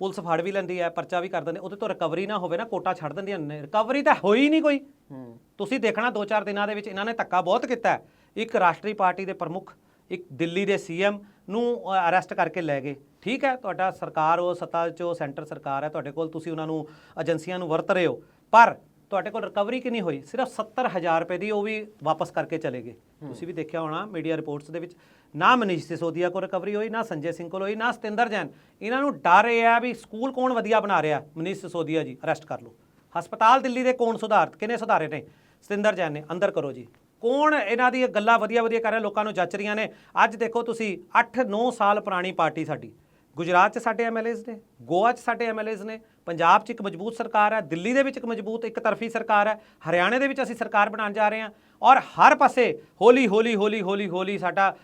ਪੁਲਿਸ ਫੜ ਵੀ ਲੈਂਦੀ ਹੈ ਪਰਚਾ ਵੀ ਕਰ ਦਿੰਦੇ ਉਹਦੇ ਤੋਂ ਰਿਕਵਰੀ ਨਾ ਹੋਵੇ ਨਾ ਕੋਟਾ ਛੱਡ ਦਿੰਦੀਆਂ ਨੇ ਰਿਕਵਰੀ ਤਾਂ ਹੋਈ ਨਹੀਂ ਕੋਈ। ਤੁਸੀਂ ਦੇਖਣਾ 2-4 ਦਿਨਾਂ ਦੇ ਵਿੱਚ ਇਹਨਾਂ ਨੇ ਧੱਕਾ ਬਹੁਤ ਕੀਤਾ। ਇੱਕ ਰਾਸ਼ਟਰੀ ਪਾਰਟੀ ਦੇ ਪ੍ਰਮੁੱਖ ਇੱਕ ਦਿੱਲੀ ਦੇ ਸੀਐਮ ਨੂੰ ਅਰੈਸਟ ਕਰਕੇ ਲੈ ਗਏ। ਠੀਕ ਹੈ? ਤੁਹਾਡਾ ਸਰਕਾਰ ਉਹ ਸੱਤਾ 'ਚੋਂ ਸੈਂਟਰ ਸਰਕਾਰ ਹੈ ਤੁਹਾਡੇ ਕੋਲ ਤੁਸੀਂ ਉਹਨਾਂ ਨੂੰ ਏਜੰਸੀਆਂ ਨੂੰ ਵਰਤ ਰਹੇ ਹੋ। ਪਰ ਤੁਹਾਡੇ ਕੋਲ ਰਿਕਵਰੀ ਕਿੰਨੀ ਹੋਈ? ਸਿਰਫ 70000 ਰੁਪਏ ਦੀ ਉਹ ਵੀ ਵਾਪਸ ਕਰਕੇ ਚਲੇ ਗਏ। ਤੁਸੀਂ ਵੀ ਦੇਖਿਆ ਹੋਣਾ ਮੀਡੀਆ ਰਿਪੋਰਟਸ ਦੇ ਵਿੱਚ ਨਾ ਮਨੀਸ਼ ਸਿਸੋਦੀਆ ਕੋਲ ਰਿਕਵਰੀ ਹੋਈ ਨਾ ਸੰਜੇ ਸਿੰਘ ਕੋਲ ਹੋਈ ਨਾ ਸਤਿੰਦਰ ਜੈਨ। ਇਹਨਾਂ ਨੂੰ ਡਰ ਇਹ ਹੈ ਵੀ ਸਕੂਲ ਕੌਣ ਵਧੀਆ ਬਣਾ ਰਿਹਾ? ਮਨੀਸ਼ ਸਿਸੋਦੀਆ ਜੀ ਅਰੈਸਟ ਕਰ ਲਓ। ਹਸਪਤਾਲ ਦਿੱਲੀ ਦੇ ਕੌਣ ਸੁਧਾਰ ਕਿਨੇ ਸੁਧਾਰੇ ਨੇ? ਸਤਿੰਦਰ ਜੈਨ ਨੇ ਅੰਦਰ ਕਰੋ ਜੀ। ਕੌਣ ਇਹਨਾਂ ਦੀ ਗੱਲਾਂ ਵਧੀਆ ਵਧੀਆ ਕਰ ਰਿਹਾ ਲੋਕਾਂ ਨੂੰ ਜੱਚ ਰਹੀਆਂ ਨੇ? ਅੱਜ ਦੇਖੋ ਤੁਸੀਂ 8-9 ਸਾਲ ਪੁਰਾਣੀ ਪਾਰਟੀ ਸਾਡੀ। ਗੁਜਰਾਤ 'ਚ ਸਾਡੇ ਐਮਐਲਏਜ਼ ਨੇ ਗੋਆ 'ਚ ਸਾਡੇ ਐਮਐਲਏਜ਼ ਨੇ ਪੰਜਾਬ 'ਚ ਇੱਕ ਮਜ਼ਬੂਤ ਸਰਕਾਰ ਹੈ ਦਿੱਲੀ ਦੇ ਵਿੱਚ ਇੱਕ ਮਜ਼ਬੂਤ ਇੱਕ ਤਰਫੀ ਸਰਕਾਰ ਹੈ ਹਰਿਆਣੇ ਦੇ ਵਿੱਚ ਅਸੀਂ ਸਰਕਾਰ ਬਣਾਉਣ ਜਾ ਰਹੇ ਹਾਂ ਔਰ ਹਰ ਪਾਸੇ ਹੌਲੀ ਹੌਲੀ ਹੌਲੀ ਹੌਲੀ ਹੌਲੀ ਸਾਡਾ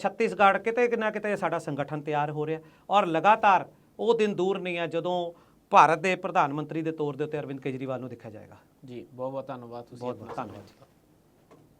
ਛੱਤੀਸਗੜ੍ਹ ਕਿਤੇ ਨਾ ਕਿਤੇ ਸਾਡਾ ਸੰਗਠਨ ਤਿਆਰ ਹੋ ਰਿਹਾ ਔਰ ਲਗਾਤਾਰ ਉਹ ਦਿਨ ਦੂਰ ਨਹੀਂ ਹੈ ਜਦੋਂ ਭਾਰਤ ਦੇ ਪ੍ਰਧਾਨ ਮੰਤਰੀ ਦੇ ਤੌਰ ਦੇ ਉੱਤੇ ਅਰਵਿੰਦ ਕੇਜਰੀਵਾਲ ਨੂੰ ਦੇਖਿਆ ਜਾਏਗਾ। ਜੀ ਬਹੁਤ ਬਹੁਤ ਧੰਨਵਾਦ ਤੁਸੀਂ ਬਹੁਤ ਬਹੁਤ ਧੰਨਵਾਦ।